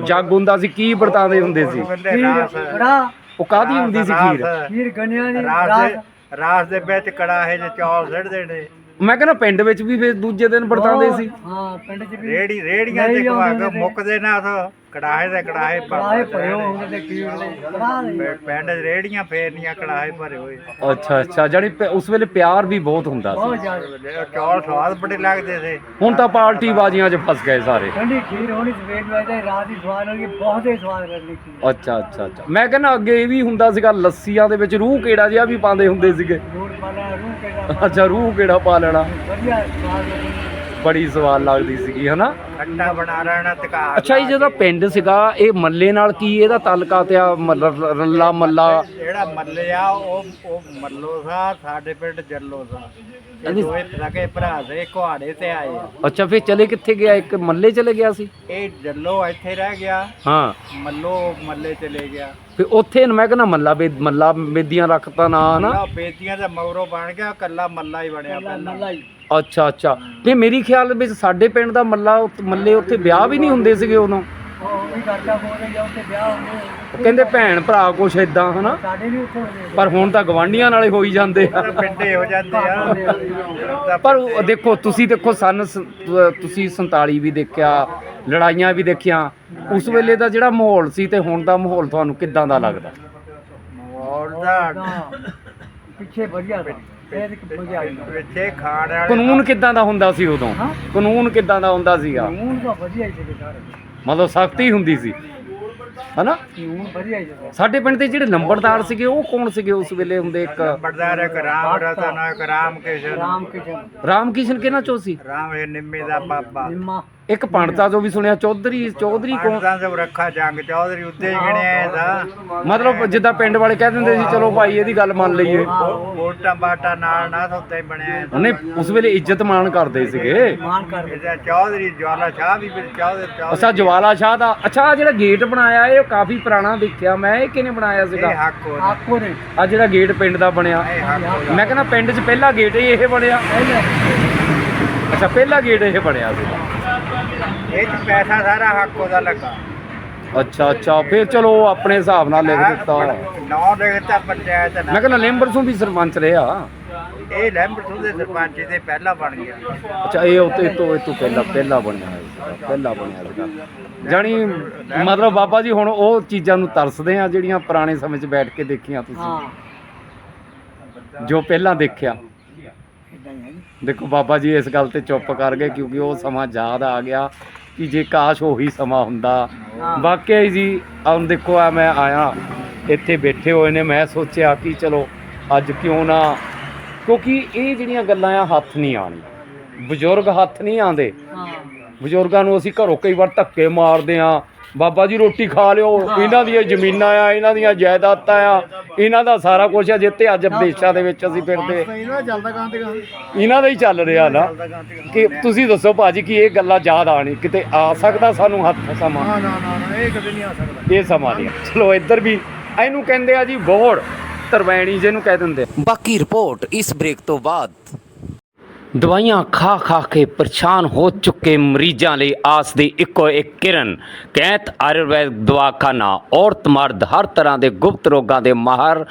ਜੱਗ ਹੁੰਦਾ ਸੀ ਕੀ ਵਰਤਾਉਂਦੇ ਹੁੰਦੇ ਸੀ? ਬੜਾ ਉਹ ਕਾਦੀ ਹੁੰਦੀ ਸੀ ਖੀਰ? ਖੀਰ ਗੰਨਿਆਂ ਦੀ ਰਾਸ ਰਾਤ ਦੇ ਰਾਸ ਦੇ ਵਿੱਚ ਕੜਾਹੇ 'ਚ ਚੌਲ ਸਿੱਟਦੇ ਨੇ। ਮੈਂ ਕਹਿੰਦਾ ਪਿੰਡ ਵਿੱਚ ਵੀ ਫਿਰ ਦੂਜੇ ਦਿਨ ਵਰਤਾਉਂਦੇ ਸੀ। ਹਾਂ ਪਿੰਡ 'ਚ ਵੀ ਰੇੜੀ ਰੇੜੀਆਂ 'ਚ ਖਵਾ ਕੇ। ਮੁੱਕਦੇ ਨਾ ਉਥੋਂ ਕੜਾਹੇ ਦੇ ਕੜਾਹੇ ਕੜਾਹੇ ਭਰ ਹੁੰਦੇ ਤੇ ਖੀਰ ਦੇ ਬੜਾ ਦੇ ਪਿੰਡ ਰੇੜੀਆਂ ਫੇਰਨੀਆਂ ਕੜਾਹੇ ਭਰੇ ਹੋਏ। ਅੱਛਾ ਅੱਛਾ ਜਾਨੀ ਉਸ ਵੇਲੇ ਪਿਆਰ ਵੀ ਬਹੁਤ ਹੁੰਦਾ ਸੀ। ਬਹੁਤ ਜ਼ਿਆਦਾ। ਚੌਲ ਸਵਾਦ ਬੜੇ ਲੱਗਦੇ ਸੀ। ਹੁਣ ਤਾਂ ਪਾਰਟੀ ਬਾਜ਼ੀਆਂ 'ਚ ਫਸ ਗਏ ਸਾਰੇ। ਠੰਡੀ ਖੀਰ ਹੋਣੀ ਸਵੇਰ ਨੂੰ ਆਇਦਾ ਰਾਤ ਦੀ ਸਵਾਦ ਹੋਣੀ ਬਹੁਤ ਹੀ ਸਵਾਦ ਕਰਨੀ ਖੀਰ। ਅੱਛਾ ਅੱਛਾ ਅੱਛਾ। ਮੈਂ ਕਹਿੰਦਾ ਅੱਗੇ ਇਹ ਵੀ ਹੁੰਦਾ ਸੀਗਾ ਲੱਸੀਆਂ ਦੇ ਵਿੱਚ ਰੂਹ ਕਿਹੜਾ ਜਿਹਾ ਵੀ ਪਾਉਂਦੇ ਹੁੰਦੇ ਸੀਗੇ? ਦੂਰ ਪਾਲਾ ਰੂ ਕੇ ਅੱਛਾ ਰੂਹ ਕਿਹੜਾ ਪਾ ਲੈਣਾ? ਵਧੀਆ ਸਵਾਦ ਬੜੀ ਸਵਾਦ ਲੱਗਦੀ ਸੀਗੀ ਹਨਾ? ਖੱਟਾ ਬਣਾ ਰਹਿਣਾ ਤਕਾ ਅੱਛਾ ਇਹ ਜਿਹੜਾ ਪਿੰਡ ਸੀਗਾ ਇਹ ਮੱਲੇ ਨਾਲ ਕੀ ਇਹਦਾ ਤਾਲੁਕਾ ਤੇ ਆ ਰੱਲਾ ਮੱਲਾ? ਜਿਹੜਾ ਮੱਲੇ ਆ ਉਹ ਉਹ ਮੱਲੋ ਸਾ ਸਾਡੇ ਪਿੰਡ ਜੱਲੋ ਸਾ। ਹਾਂਜੀ। ਦੋਵੇਂ ਸਕੇ ਭਰਾ ਦੇ ਕੁਹਾੜੇ ਤੇ ਆਏ ਆ। ਅੱਛਾ ਫਿਰ ਚਲੇ ਕਿੱਥੇ ਗਿਆ? ਇੱਕ ਮੱਲੇ ਚਲੇ ਗਿਆ ਸੀ? ਇਹ ਜੱਲੋ ਇੱਥੇ ਰਹਿ ਗਿਆ। ਹਾਂ। ਮੱਲੋ ਮੱਲੇ ਚਲੇ ਗਿਆ। ਫਿਰ ਉੱਥੇ ਮੈਂ ਕਹਿੰਦਾ ਮੱਲਾ ਬੇ ਮੱਲਾ ਬੇਦੀਆਂ ਰੱਖਤਾ ਨਾ ਦਾ ਮਗਰੋਂ ਬਣ ਗਿਆ ਕੱਲਾ ਮੱਲਾ ਹੀ ਬਣਿਆ ਪਹਿਲਾਂ। ਅੱਛਾ ਅੱਛਾ। ਤੇ ਮੇਰੀ ਖਿਆਲ ਵਿੱਚ ਸਾਡੇ ਪਿੰਡ ਦਾ ਮੱਲਾ ਉੱਥੇ- ਮੱਲੇ ਉੱਥੇ ਵਿਆਹ ਵੀ ਨਹੀਂ ਹੁੰਦੇ ਸੀਗੇ ਉਦੋਂ? ਜਾਂ ਵਿਆਹ ਹੁੰਦੇ ਉਹ ਕਹਿੰਦੇ ਭੈਣ ਭਰਾ ਕੁਛ ਇਦਾਂ ਹਨਾ? ਸਾਡੇ ਵੀ ਉੱਥੇ ਹੁੰਦੇ ਪਰ ਹੁਣ ਤਾਂ ਗਵਾਂਢੀਆਂ ਨਾਲੇ ਹੋਈ ਜਾਂਦੇ ਆ। ਪਿੰਡੇ ਹੋ ਜਾਂਦੇ ਆ। ਪਰ ਉਹ ਦੇਖੋ ਤੁਸੀਂ ਦੇਖੋ ਸਨ ਸ- ਅਹ ਤੁਸੀਂ 47 ਵੀ ਦੇਖਿਆ ਲੜਾਈਆਂ ਵੀ ਦੇਖੀਆਂ। ਉਸ ਵੇਲੇ ਦਾ ਜਿਹੜਾ ਮਾਹੌਲ ਸੀ ਤੇ ਹੁਣ ਦਾ ਮਾਹੌਲ ਤੁਹਾਨੂੰ ਕਿੱਦਾਂ ਦਾ ਲੱਗਦਾ? ਮੋੜ ਦਾ ਤਾਂ ਪਿੱਛੇ ਵਧੀਆ ਸੀ ਇਹ ਇੱਕ ਮਜ਼ਾ ਆਈ। ਵਿੱਚੇ ਖਾਣ ਵਾਲੇ ਕਾਨੂੰਨ ਕਿੱਦਾਂ ਦਾ ਹੁੰਦਾ ਸੀ ਉਦੋਂ? ਹਾਂ? ਕਾਨੂੰਨ ਕਿੱਦਾਂ ਦਾ ਹੁੰਦਾ ਸੀਗਾ? ਕਾਨੂੰਨ ਤਾਂ ਵਧੀਆ ਹੀ ਸੀ ਸਾਰੇ। ਮਤਲਬ ਸਖਤੀ ਹੁੰਦੀ ਸੀ। ਹਨਾ? ਸਾਡੇ ਪਿੰਡ ਦੇ ਜਿਹੜੇ ਨੰਬਰਦਾਰ ਸੀਗੇ ਉਹ ਕੌਣ ਸੀਗੇ ਉਸ ਵੇਲੇ ਹੁੰਦੇ ਇੱਕ? ਬੜਦਾਰ ਇੱਕ ਰਾਮ ਰਤਨ ਇੱਕ ਰਾਮ ਕਿਸ਼ਨ ਰਾਮ ਕਿਸ਼ਨ ਰਾਮ ਕਿਸ਼ਨ ਕਿਹਨਾਂ ਚੋਂ ਸੀ? ਰਾਮ ਇਹ ਨਿੰਮੇ ਦਾ ਪਾਪਾ ਨਿੰਮਾ। ਇੱਕ ਪੰਡਤਾਂ ਤੋਂ ਵੀ ਸੁਣਿਆ ਚੌਧਰੀ ਚੌਧਰੀ ਕੌਣ? ਪੰਡਤਾਂ ਤੋਂ ਰੱਖਾ ਜੰਗ ਚੌਧਰੀ ਉੱਤੇ ਹੀ ਗਿਣਿਆ ਇਹਦਾ। ਮਤਲਬ ਜਿੱਦਾਂ ਪਿੰਡ ਵਾਲੇ ਕਹਿ ਦਿੰਦੇ ਸੀ ਚਲੋ ਭਾਈ ਇਹਦੀ ਗੱਲ ਮੰਨ ਲਈਏ। ਵੋਟਾਂ ਬਾਟਾ ਨਾਲ ਨਾ ਉੱਤੇ ਹੀ ਬਣਿਆ। ਉਹਨੇ ਉਸ ਵੇਲੇ ਇੱਜ਼ਤ ਮਾਣ ਕਰਦੇ ਸੀਗੇ। ਮਾਨ ਕਰ ਇਹਦਾ ਚੌਧਰੀ ਜਵਾਲਾ ਸ਼ਾਹ ਵੀ ਫਿਰ ਚੌਧਰੀ ਚੌਧਰੀ ਜਵਾਲਾ ਸ਼ਾਹ ਦਾ। ਅੱਛਾ ਆਹ ਜਿਹੜਾ ਗੇਟ ਬਣਾਇਆ ਇਹ ਕਾਫੀ ਪੁਰਾਣਾ ਦੇਖਿਆ ਮੈਂ। ਇਹ ਕਿਹਨੇ ਬਣਾਇਆ ਇਹ ਸੀਗਾ? ਹੱਕ ਨੇ ਆ ਜਿਹੜਾ ਗੇਟ ਪਿੰਡ ਦਾ ਬਣਿਆ। ਇਹ ਹੱਕ ਮੈਂ ਕਹਿੰਦਾ ਪਿੰਡ 'ਚ ਪਹਿਲਾ ਗੇਟ ਹੀ ਇਹ ਬਣਿਆ। ਪਹਿਲੇ। ਅੱਛਾ ਪਹਿਲਾ ਗੇਟ ਇਹ ਬਣਿਆ ਸੀਗਾ। ਇਹ ਚ ਪੈਸਾ ਸਾਰਾ ਹੱਕ ਉਹਦਾ ਲੱਗਾ। ਅੱਛਾ ਅੱਛਾ ਫਿਰ ਚਲੋ ਉਹ ਆਪਣੇ ਹਿਸਾਬ ਨਾਲ ਲਿਖ ਦਿੱਤਾ। ਨੌ ਲਿਖਤਾ ਪੰਚਾਇਤ ਮੈਂ ਨਾਲ ਕਹਿੰਦਾ ਲੈਂਬਰਸੋਂ ਵੀ ਸਰਪੰਚ ਰਿਹਾ। ਇਹ ਲੈਂਬਰਸੂ ਦੇ ਸਰਪੰਚ ਦੇ ਪਹਿਲਾਂ ਬਣ ਗਿਆ। ਅੱਛਾ ਇਹ ਉੱਤੇ ਤੋਂ ਇਹ ਤੋਂ ਪਹਿਲਾਂ ਪਹਿਲਾਂ ਬਣਿਆ ਹੋਇਆ ਪਹਿਲਾਂ ਬਣਿਆ ਸੀਗਾ ਜਾਣੀ ਮਤਲਬ ਬਾਬਾ ਜੀ ਹੁਣ ਉਹ ਚੀਜ਼ਾਂ ਨੂੰ ਤਰਸਦੇ ਆ ਜਿਹੜੀਆਂ ਪੁਰਾਣੇ ਸਮੇਂ 'ਚ ਬੈਠ ਕੇ ਦੇਖੀਆਂ ਤੁਸੀਂ। ਜੋ ਪਹਿਲਾਂ ਦੇਖਿਆ। ਇਦਾਂ ਹੀ ਹੈ ਜੀ। ਦੇਖੋ ਬਾਬਾ ਜੀ ਇਸ ਗੱਲ ਤੇ ਚੁੱਪ ਕਰ ਗਏ ਕਿਉਂਕਿ ਉਹ ਸਮਾਂ ਯਾਦ ਆ ਗਿਆ ਕਿ ਜੇ ਕਾਸ਼ ਉਹੀ ਸਮਾਂ ਹੁੰਦਾ। ਵਾਕਿਆ ਹੀ ਜੀ ਹੁਣ ਦੇਖੋ ਆ ਮੈਂ ਆਇਆ ਇੱਥੇ ਬੈਠੇ ਹੋਏ ਨੇ ਮੈਂ ਸੋਚਿਆ ਕਿ ਚਲੋ ਅੱਜ ਕਿਉਂ ਨਾ ਕਿਉਂਕਿ ਇਹ ਜਿਹੜੀਆਂ ਗੱਲਾਂ ਆ ਹੱਥ ਨਹੀਂ ਆਣੀ ਬਜ਼ੁਰਗ ਹੱਥ ਨਹੀਂ ਆਉਂਦੇ ਹਾਂ ਬਜ਼ੁਰਗਾਂ ਨੂੰ ਅਸੀਂ ਘਰੋਂ ਕਈ ਵਾਰ ਧੱਕੇ ਮਾਰਦੇ ਆ ਬਾਬਾ ਜੀ ਰੋਟੀ ਖਾ ਲਿਓ। ਇਹਨਾਂ ਦੀਆਂ ਜ਼ਮੀਨਾਂ ਆ ਇਹਨਾਂ ਦੀਆਂ ਜਾਇਦਾਦਾਂ ਆ। ਇਹਨਾਂ ਦਾ ਸਾਰਾ ਕੁਝ ਆ ਜਿੱਤੇ ਅੱਜ ਵਿਦੇਸ਼ਾਂ ਦੇ ਵਿੱਚ ਅਸੀਂ ਫਿਰਦੇ। ਇਹਨਾਂ ਦਾ ਹੀ ਚੱਲ ਰਿਹਾ ਨਾ। ਕਿ ਤੁਸੀਂ ਦੱਸੋ ਭਾਜੀ ਕਿ ਇਹ ਗੱਲਾਂ ਯਾਦ ਆਣੀ ਕਿਤੇ ਆ ਸਕਦਾ ਸਾਨੂੰ ਹੱਥ ਸਮਾਂ? ਨਾ ਨਾ ਨਾ ਇਹ ਕਦੇ ਨਹੀਂ ਆ ਸਕਦਾ। ਇਹ ਸਮਾਂ ਨਹੀਂ। ਚਲੋ ਇੱਧਰ ਵੀ ਇਹਨੂੰ ਕਹਿੰਦੇ ਆ ਜੀ ਬੋੜ ਤਰਵੈਣੀ ਜਿਹਨੂੰ ਕਹਿ ਦਿੰਦੇ। ਬਾਕੀ ਰਿਪੋਰਟ ਇਸ ਬ੍ਰੇਕ ਤੋਂ ਬਾਅਦ। ਦਵਾਈਆਂ ਖਾ ਖਾ ਕੇ ਪਰੇਸ਼ਾਨ ਹੋ ਚੁੱਕੇ ਮਰੀਜ਼ਾਂ ਲਈ ਆਸ ਦੀ ਇੱਕੋ ਇੱਕ ਕਿਰਨ ਕੈਂਤ ਆਯੁਰਵੈਦ ਦਵਾਖਾਨਾ ਔਰਤ ਮਰਦ ਹਰ ਤਰ੍ਹਾਂ ਦੇ ਗੁਪਤ ਰੋਗਾਂ ਦੇ ਮਾਹਰ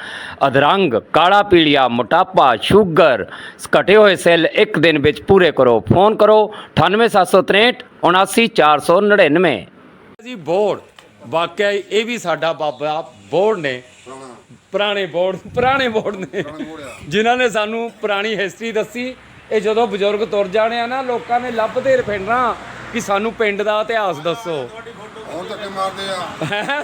ਅਧਰੰਗ ਕਾਲਾ ਪੀਲੀਆ ਮੋਟਾਪਾ ਸ਼ੂਗਰ ਘਟੇ ਹੋਏ ਸੈੱਲ ਇੱਕ ਦਿਨ ਵਿੱਚ ਪੂਰੇ ਕਰੋ। ਫੋਨ ਕਰੋ 98763 79499 ਜੀ ਬੋੜ ਵਾਕਿਆ ਹੀ ਇਹ ਵੀ ਸਾਡਾ ਬਾਬਾ ਬੋੜ ਨੇ। ਪੁਰਾਣੇ। ਬੋੜ ਪੁਰਾਣੇ ਬੋੜ ਨੇ। ਜਿਨ੍ਹਾਂ ਨੇ ਸਾਨੂੰ ਪੁਰਾਣੀ ਹਿਸਟਰੀ ਦੱਸੀ। ਇਹ ਜਦੋਂ ਬਜ਼ੁਰਗ ਤੁਰ ਜਾਣੇ ਆ ਨਾ ਲੋਕਾਂ ਨੇ ਲੱਭਦੇ ਫਿਰਨਾ ਕਿ ਸਾਨੂੰ ਪਿੰਡ ਦਾ ਇਤਿਹਾਸ ਦੱਸੋ। ਹੁਣ ਧੱਕੇ ਮਾਰਦੇ ਆ।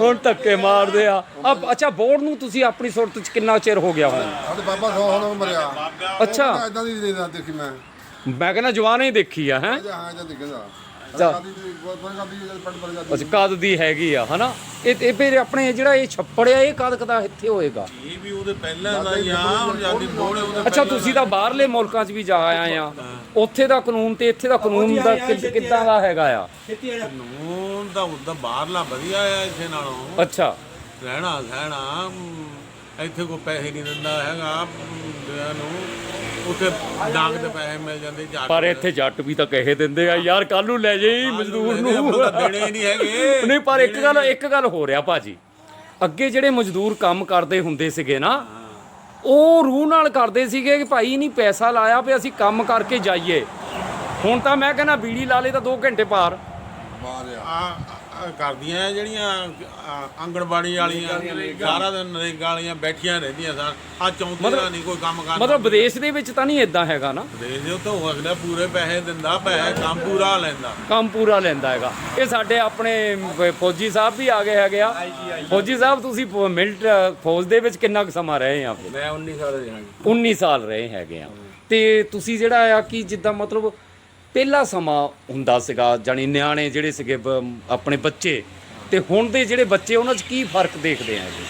ਹੁਣ ਧੱਕੇ ਮਾਰਦੇ ਆ ਅਬ ਅੱਛਾ ਬੋੜ ਨੂੰ ਤੁਸੀਂ ਆਪਣੀ ਸੁਰਤ ਚ ਕਿੰਨਾ ਚਿਰ ਹੋ ਗਿਆ ਹੁਣ? ਸਾਡੇ ਬਾਬਾ ਸੌ ਹੁਣ ਮਰਿਆ ਅੱਛਾ। ਇਦਾਂ ਦੀ ਦੇ ਦੇਖੀ ਮੈਂ। ਮੈਂ ਕਹਿੰਦਾ ਜਵਾਨ ਹੀ ਦੇਖੀ ਆ ਹੈ? ਹਾਂ ਇਦਾਂ ਦਿਖਦਾ ਜਾਂਦੀ ਅੱਛਾ ਕਦ ਦੀ ਹੈਗੀ ਆ ਹਨਾ? ਇਹ ਇਹ ਫਿਰ ਆਪਣੇ ਜਿਹੜਾ ਇਹ ਛੱਪੜ ਆ ਇਹ ਕਦ ਕਦਾ ਇੱਥੇ ਹੋਏਗਾ? ਇਹ ਵੀ ਉਹਦੇ ਪਹਿਲਾਂ ਦਾ ਹੀ ਆ ਹੁਣ ਜਾਂਦੀ ਬੋਲੇ ਉਹਦੇ ਅੱਛਾ ਤੁਸੀਂ ਤਾਂ ਬਾਹਰਲੇ ਮੁਲਕਾਂ 'ਚ ਵੀ ਜਾ ਆਏ ਆ। ਉੱਥੇ ਦਾ ਕਾਨੂੰਨ ਤੇ ਇੱਥੇ ਦਾ ਕਾਨੂੰਨ ਦਾ ਕਿ- ਕਿੱਦਾਂ ਦਾ ਹੈਗਾ ਆ? ਕਾਨੂੰਨ ਦਾ ਉਦਾਂ ਬਾਹਰਲਾ ਵਧੀਆ ਆ ਇੱਥੇ ਨਾਲੋਂ। ਅੱਛਾ। ਰਹਿਣਾ ਸਹਿਣਾ ਇੱਥੇ ਕੋਈ ਪੈਸੇ ਨਹੀਂ ਦਿੰਦਾ ਹੈਗਾ ਨੂੰ। ਉੱਥੇ ਡਾਂਗ ਦੇ ਪੈਸੇ ਮਿਲ ਜਾਂਦੇ ਜੱਟ ਪਰ ਇੱਥੇ ਜੱਟ ਵੀ ਤਾਂ ਕਹੇ ਦਿੰਦੇ ਆ ਯਾਰ ਕੱਲ ਨੂੰ ਲੈ ਜਾਈ ਮਜ਼ਦੂਰ ਨੂੰ। ਦੇਣੇ ਨਹੀਂ ਹੈਗੇ। ਨਹੀਂ ਪਰ ਇੱਕ ਗੱਲ ਇੱਕ ਗੱਲ ਹੋ ਰਿਹਾ ਭਾਜੀ। ਅੱਗੇ ਜਿਹੜੇ ਮਜ਼ਦੂਰ ਕੰਮ ਕਰਦੇ ਹੁੰਦੇ ਸੀਗੇ ਨਾ ਉਹ ਰੂਹ ਨਾਲ ਕਰਦੇ ਸੀਗੇ ਕਿ ਭਾਈ ਨਹੀਂ ਪੈਸਾ ਲਾਇਆ ਵੀ ਅਸੀਂ ਕੰਮ ਕਰਕੇ ਜਾਈਏ। ਹੁਣ ਤਾਂ ਮੈਂ ਕਹਿੰਦਾ ਬੀੜੀ ਲਾ ਲੇ ਤਾਂ 2 ਘੰਟੇ ਪਾਰ। ਬਾਹਰ ਆ। ਆ ਆ ਕਰਦੀਆਂ ਜਿਹੜੀਆਂ ਆ, ਆਂਗਣਵਾੜੀ ਵਾਲੀਆਂ ਸਾਰਾ ਦਿਨ ਨਰੇਗਾ ਵਾਲੀਆਂ ਬੈਠੀਆਂ ਰਹਿੰਦੀਆਂ ਸਨ ਆ ਚੌਂਤੀ ਦਾ ਨਹੀਂ ਕੋਈ ਕੰਮ ਕਰਦਾ ਮਤਲਬ ਵਿਦੇਸ਼ ਦੇ ਵਿੱਚ ਤਾਂ ਨਹੀਂ ਇਦਾਂ ਹੈਗਾ ਨਾ? ਦੇ ਦੇ ਤੋਂ ਹੋ ਸਕਦਾ ਪੂਰੇ ਪੈਸੇ ਦਿੰਦਾ ਪੈਸੇ ਕੰਮ ਪੂਰਾ ਲੈਂਦਾ। ਕੰਮ ਪੂਰਾ ਲੈਂਦਾ ਹੈਗਾ। ਇਹ ਸਾਡੇ ਆਪਣੇ ਫੌਜੀ ਸਾਹਿਬ ਵੀ ਆ ਗਏ ਹੈਗੇ ਆ। ਫੌਜੀ ਸਾਹਿਬ ਤੁਸੀਂ ਮਿਲਟ ਫੌਜ ਦੇ ਵਿੱਚ ਕਿੰਨਾ ਕੁ ਸਮਾਂ ਰਹੇ ਆ? ਮੈਂ 19 ਸਾਲ ਦੇ ਹਾਂ 19 ਸਾਲ ਰਹੇ ਹੈਗੇ ਆ। ਤੇ ਤੁਸੀਂ ਜਿਹੜਾ ਆ ਕਿ ਜਿੱਦਾਂ ਮਤਲਬ ਪਹਿਲਾ ਸਮਾਂ ਹੁੰਦਾ ਸੀਗਾ, ਜਾਣੀ ਨਿਆਣੇ ਜਿਹੜੇ ਸੀਗੇ, ਬ- ਆਪਣੇ ਬੱਚੇ। ਤੇ ਹੁਣ ਦੇ ਜਿਹੜੇ ਬੱਚੇ, ਉਹਨਾਂ 'ਚ ਕੀ ਫ਼ਰਕ ਦੇਖਦੇ ਆ ਜੀ?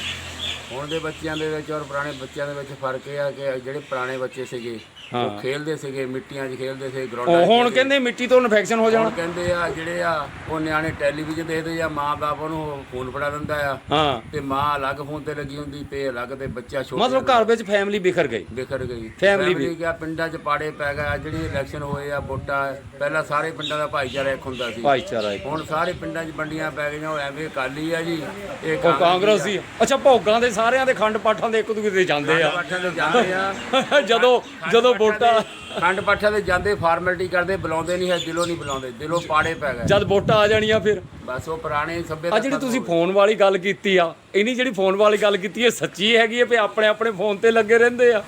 ਹੁਣ ਦੇ ਬੱਚਿਆਂ ਦੇ ਵਿੱਚ ਔਰ ਪੁਰਾਣੇ ਬੱਚਿਆਂ ਦੇ ਵਿੱਚ ਫ਼ਰਕ ਇਹ ਆ ਕਿ ਜਿਹੜੇ ਪੁਰਾਣੇ ਬੱਚੇ ਸੀਗੇ ਉਹ ਖੇਡਦੇ ਸੀਗੇ ਮਿੱਟੀਆਂ 'ਚ ਖੇਡਦੇ ਸੀ ਗਰਾਊਂਡਾਂ 'ਚ ਹੁਣ। ਕਹਿੰਦੇ ਮਿੱਟੀ ਤੋਂ ਇਨਫੈਕਸ਼ਨ ਹੋ ਹੁਣ ਜਾਣਾ ਕਹਿੰਦੇ ਆ ਜਿਹੜੇ ਆ ਉਹ ਨਿਆਣੇ ਟੈਲੀਵਿਜ਼ਨ ਦੇਖਦੇ ਆ ਮਾਂ-ਬਾਪ ਉਹਨੂੰ ਫੋਨ ਫੜਾ ਦਿੰਦਾ ਆ। ਹਾਂ। ਤੇ ਮਾਂ ਅਲੱਗ ਫੋਨ ਤੇ ਲੱਗੀ ਹੁੰਦੀ ਤੇ ਅਲੱਗ ਤੇ ਬੱਚਾ ਛੋਟਾ ਮਤਲਬ ਘਰ ਵਿੱਚ ਫੈਮਿਲੀ ਬਿਖਰ ਗਈ। ਬਿਖਰ ਗਈ। Family ਵੀ। ਗਿਆ ਪਿੰਡਾਂ 'ਚ ਪਾੜੇ ਪੈ ਗਏ ਜਿਹੜੇ ਇਲੈਕਸ਼ਨ ਹੋਏ ਆ ਵੋਟਾਂ ਪਹਿਲਾਂ ਸਾਰੇ ਪਿੰਡਾਂ ਦਾ ਭਾਈਚਾਰਾ ਇੱਕ ਹੁੰਦਾ ਸੀ। ਭਾਈਚਾਰਾ ਇੱਕ। ਹੁਣ ਸਾਰੇ ਪਿੰਡਾਂ 'ਚ ਵੰਡੀਆਂ ਪੈ ਗਈਆਂ ਉਹ ਐਵੇਂ ਅਕਾਲੀ ਆ ਜੀ ਇਹ ਉਹ ਕਾਂਗਰਸੀ ਅੱਛਾ ਭੋਗਾਂ ਦੇ ਸਾਰਿਆਂ ਦੇ ਖੰਡ ਪਾਠਾਂ ਦੇ ਇੱਕ ਦੂਜੇ ਦੇ ਜਾਂਦੇ ਆ। ਪਾਠਾਂ ਦੇ ਜਾਂਦੇ ਆ। ਜਦੋਂ ਜਦੋਂ ਵੋਟਾਂ ਖੰਡ ਪਾਠਾਂ ਦੇ ਜਾਂਦੇ ਫਾਰਮੈਲਿਟੀ ਕਰਦੇ ਬੁਲਾਉਂਦੇ ਨਹੀਂ ਹੈ ਦਿਲੋਂ ਨਹੀਂ ਬੁਲਾਉਂਦੇ ਦਿਲੋਂ ਪਾੜੇ ਪੈ ਗਏ। ਜਦ ਵੋਟਾਂ ਆ ਜਾਣੀਆਂ ਫਿਰ। ਬਸ ਉਹ ਪੁਰਾਣੇ ਸੱਭੇ ਆ ਜਿਹੜੀ ਤੁਸੀਂ ਫੋਨ ਵਾਲੀ ਗੱਲ ਕੀਤੀ ਆ ਇਹਨੀ ਜਿਹੜੀ ਫੋਨ ਵਾਲੀ ਗੱਲ ਕੀਤੀ ਹੈ ਸੱਚੀ ਹੈਗੀ ਹੈ ਵੀ ਆਪਣੇ ਆਪਣੇ ਫੋਨ ਤੇ ਲੱਗੇ ਰਹਿੰਦੇ ਆ?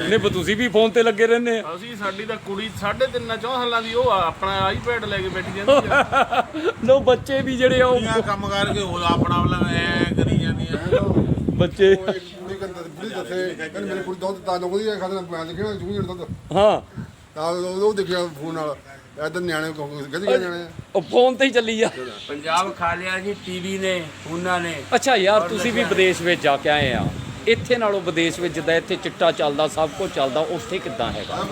ਨਹੀਂ ਵੀ ਤੁਸੀਂ ਵੀ ਫੋਨ ਤੇ ਲੱਗੇ ਰਹਿੰਦੇ ਆ। ਅਸੀਂ ਸਾਡੀ ਤਾਂ ਕੁੜੀ ਸਾਢੇ ਤਿੰਨ ਚੌਂ ਸਾਲਾਂ ਦੀ ਉਹ ਆ, ਆਪਣਾ ਆਈਪੈਡ ਲੈ ਕੇ ਬੈਠੀ ਜਾਂਦੀ ਆ। ਲੋ ਬੱਚੇ ਵੀ ਜਿਹੜੇ ਆ ਉਹ ਕੰਮ ਕਰਕੇ ਉਹ ਆਪਣਾ ਵਾਲਾ ਐ ਕਰੀ ਬੱਚੇ ਕੁੜੀ ਕਹਿੰਦਾ ਬੁੜੀ ਦੱਸੇ ਕਹਿੰਦੀ ਮੇਰੀ ਕੁੜੀ ਦੁੱਧ ਤਾਂ ਲੋਕਦੀ ਹੈ ਖਾਦੇ ਮੈਂ ਦੇਖਿਆ ਜੂਹੀ ਦੁੱਧ? ਹਾਂ। ਤਾਂ ਉਹ ਉਹ ਦੇਖਿਆ ਫੋਨ ਨਾਲ ਇਧਰ ਨਿਆਣੇ ਕਹਿੰਦੇ ਕਿ ਨਿਆਣੇ ਆ। ਉਹ ਫੋਨ ਤੇ ਹੀ ਚੱਲੀ ਆ। ਪੰਜਾਬ ਖਾ ਲਿਆ ਜੀ ਟੀਵੀ ਨੇ ਉਹਨਾਂ ਨੇ। ਅੱਛਾ ਯਾਰ ਤੁਸੀਂ ਵੀ ਵਿਦੇਸ਼ ਵਿੱਚ ਜਾ ਕੇ ਆਏ ਆ। ਇੱਥੇ ਨਾਲੋਂ ਵਿਦੇਸ਼ ਵਿੱਚ ਜਿੱਦਾਂ ਇੱਥੇ ਚਿੱਟਾ ਚੱਲਦਾ ਸਭ ਕੁਝ ਚੱਲਦਾ ਉੱਥੇ ਕਿੱਦਾਂ ਹੈਗਾ?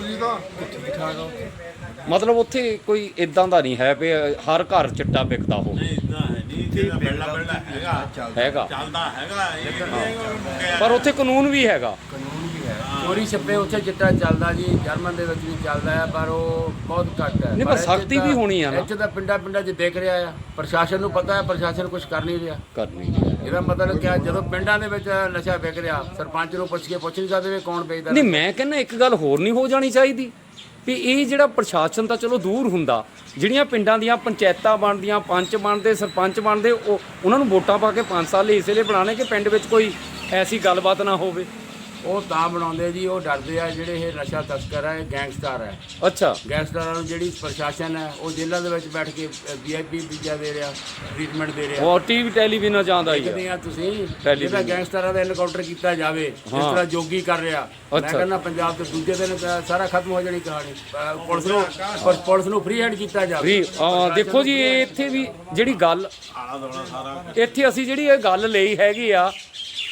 ਮਤਲਬ ਉੱਥੇ ਕੋਈ ਇਦਾਂ ਦਾ ਨਹੀਂ ਹੈ ਵੀ ਹਰ ਘਰ ਚਿੱਟਾ ਵਿਕਦਾ ਹੋਵੇ। ਹੈ ਨਹੀਂ ਪਹਿਲਾਂ ਹੈਗਾ। ਹੈਗਾ। ਚੱਲਦਾ ਹੈਗਾ ਇਹ ਨਹੀਂ ਪਰ ਉੱਥੇ ਕਾਨੂੰਨ ਵੀ ਹੈਗਾ। ਚੋਰੀ ਛੱਪੇ ਉੱਥੇ ਚਿੱਟਾ ਚੱਲਦਾ ਜੀ ਜਰਮਨ ਦੇ ਵਿੱਚ ਵੀ ਚੱਲਦਾ ਹੈ ਪਰ ਉਹ ਬਹੁਤ ਘੱਟ ਹੈ। ਨਹੀਂ, ਪਰ ਸਖਤੀ ਵੀ ਹੋਣੀ ਆ ਨਾ। ਇੱਥੇ ਤਾਂ ਪਿੰਡਾਂ ਪਿੰਡਾਂ 'ਚ ਦੇਖ ਰਿਹਾ ਆ। ਪ੍ਰਸ਼ਾਸਨ ਨੂੰ ਪਤਾ ਹੈ ਪ੍ਰਸ਼ਾਸਨ ਕੁਝ ਕਰ ਨਹੀਂ ਰਿਹਾ। ਕਰਨੀ ਇਹਦਾ ਮਤਲਬ ਕਿ ਜਦੋਂ ਪਿੰਡਾਂ ਦੇ ਵਿੱਚ ਨਸ਼ਾ ਵਿਕ ਰਿਹਾ ਸਰਪੰਚ ਨੂੰ ਪੁੱਛ ਕੇ ਪੁੱਛ ਨਹੀਂ ਸਕਦੇ ਵੀ ਕੌਣ ਵੇਚਦਾ। ਨਹੀਂ ਮੈਂ ਕਹਿੰਦਾ ਇੱਕ ਗੱਲ ਹੋਰ ਨਹੀਂ ਹੋ ਜਾਣੀ ਚਾਹੀਦੀ। ਵੀ ਇਹ ਜਿਹੜਾ ਪ੍ਰਸ਼ਾਸਨ ਤਾਂ ਚਲੋ ਦੂਰ ਹੁੰਦਾ, ਜਿਹੜੀਆਂ ਪਿੰਡਾਂ ਦੀਆਂ ਪੰਚਾਇਤਾਂ ਬਣਦੀਆਂ, ਪੰਚ ਬਣਦੇ, ਸਰਪੰਚ ਬਣਦੇ, ਉਹ ਉਹਨਾਂ ਨੂੰ ਵੋਟਾਂ ਪਾ ਕੇ 5 ਸਾਲ ਲਈ ਇਸੇ ਲਈ ਬਣਾਣੇ ਕਿ ਪਿੰਡ ਵਿੱਚ ਕੋਈ ਐਸੀ ਗੱਲਬਾਤ ਨਾ ਹੋਵੇ। ਉਹ ਤਾਂ ਬਣਾਉਂਦੇ ਜੀ ਉਹ ਡਰਦੇ ਆ ਜਿਹੜੇ ਇਹ ਨਸ਼ਾ ਤਸਕਰ ਹੈ ਇਹ ਗੈਂਗਸਟਰ ਹੈ ਅੱਛਾ। ਗੈਂਗਸਟਰਾਂ ਨੂੰ ਜਿਹੜੀ ਪ੍ਰਸ਼ਾਸਨ ਹੈ ਉਹ ਜੇਲ੍ਹਾਂ ਦੇ ਵਿੱਚ ਬੈਠ ਕੇ ਵੀਆਈਪੀ ਵੀਜ਼ਾ ਦੇ ਰਿਹਾ ਟ੍ਰੀਟਮੈਂਟ ਦੇ ਰਿਹਾ। ਉਹ ਟੀਵੀ ਟੈਲੀਵਿਜ਼ਨ ਜਾਂਦਾ ਹੀ ਦੇਖਦੇ ਆ ਆ ਤੁਸੀਂ। ਜਿਹੜਾ ਗੈਂਗਸਟਰਾਂ ਦਾ ਐਨਕਾਊਂਟਰ ਕੀਤਾ ਜਾਵੇ ਜਿਸ। ਤਰ੍ਹਾਂ ਜੋਗੀ ਕਰ ਰਿਹਾ। ਮੈਂ। ਕਹਿੰਦਾ ਪੰਜਾਬ ਦੇ ਦੂਜੇ ਦਿਨ ਸਾਰਾ ਖਤਮ ਹੋ ਜਾਣੀ ਕਹਾਣੀ। ਪੁਲਿਸ ਨੂੰ ਪਰ ਪੁਲਿਸ ਨੂੰ ਫ੍ਰੀ ਹੈਂਡ ਕੀਤਾ ਜਾਵੇ। ਆ ਦੇਖੋ ਜੀ ਇੱਥੇ ਵੀ ਜਿਹੜੀ ਗੱਲ ਇੱਥੇ ਅਸੀਂ ਜਿਹੜੀ ਇਹ ਗੱਲ ਲਈ ਹੈਗੀ ਆ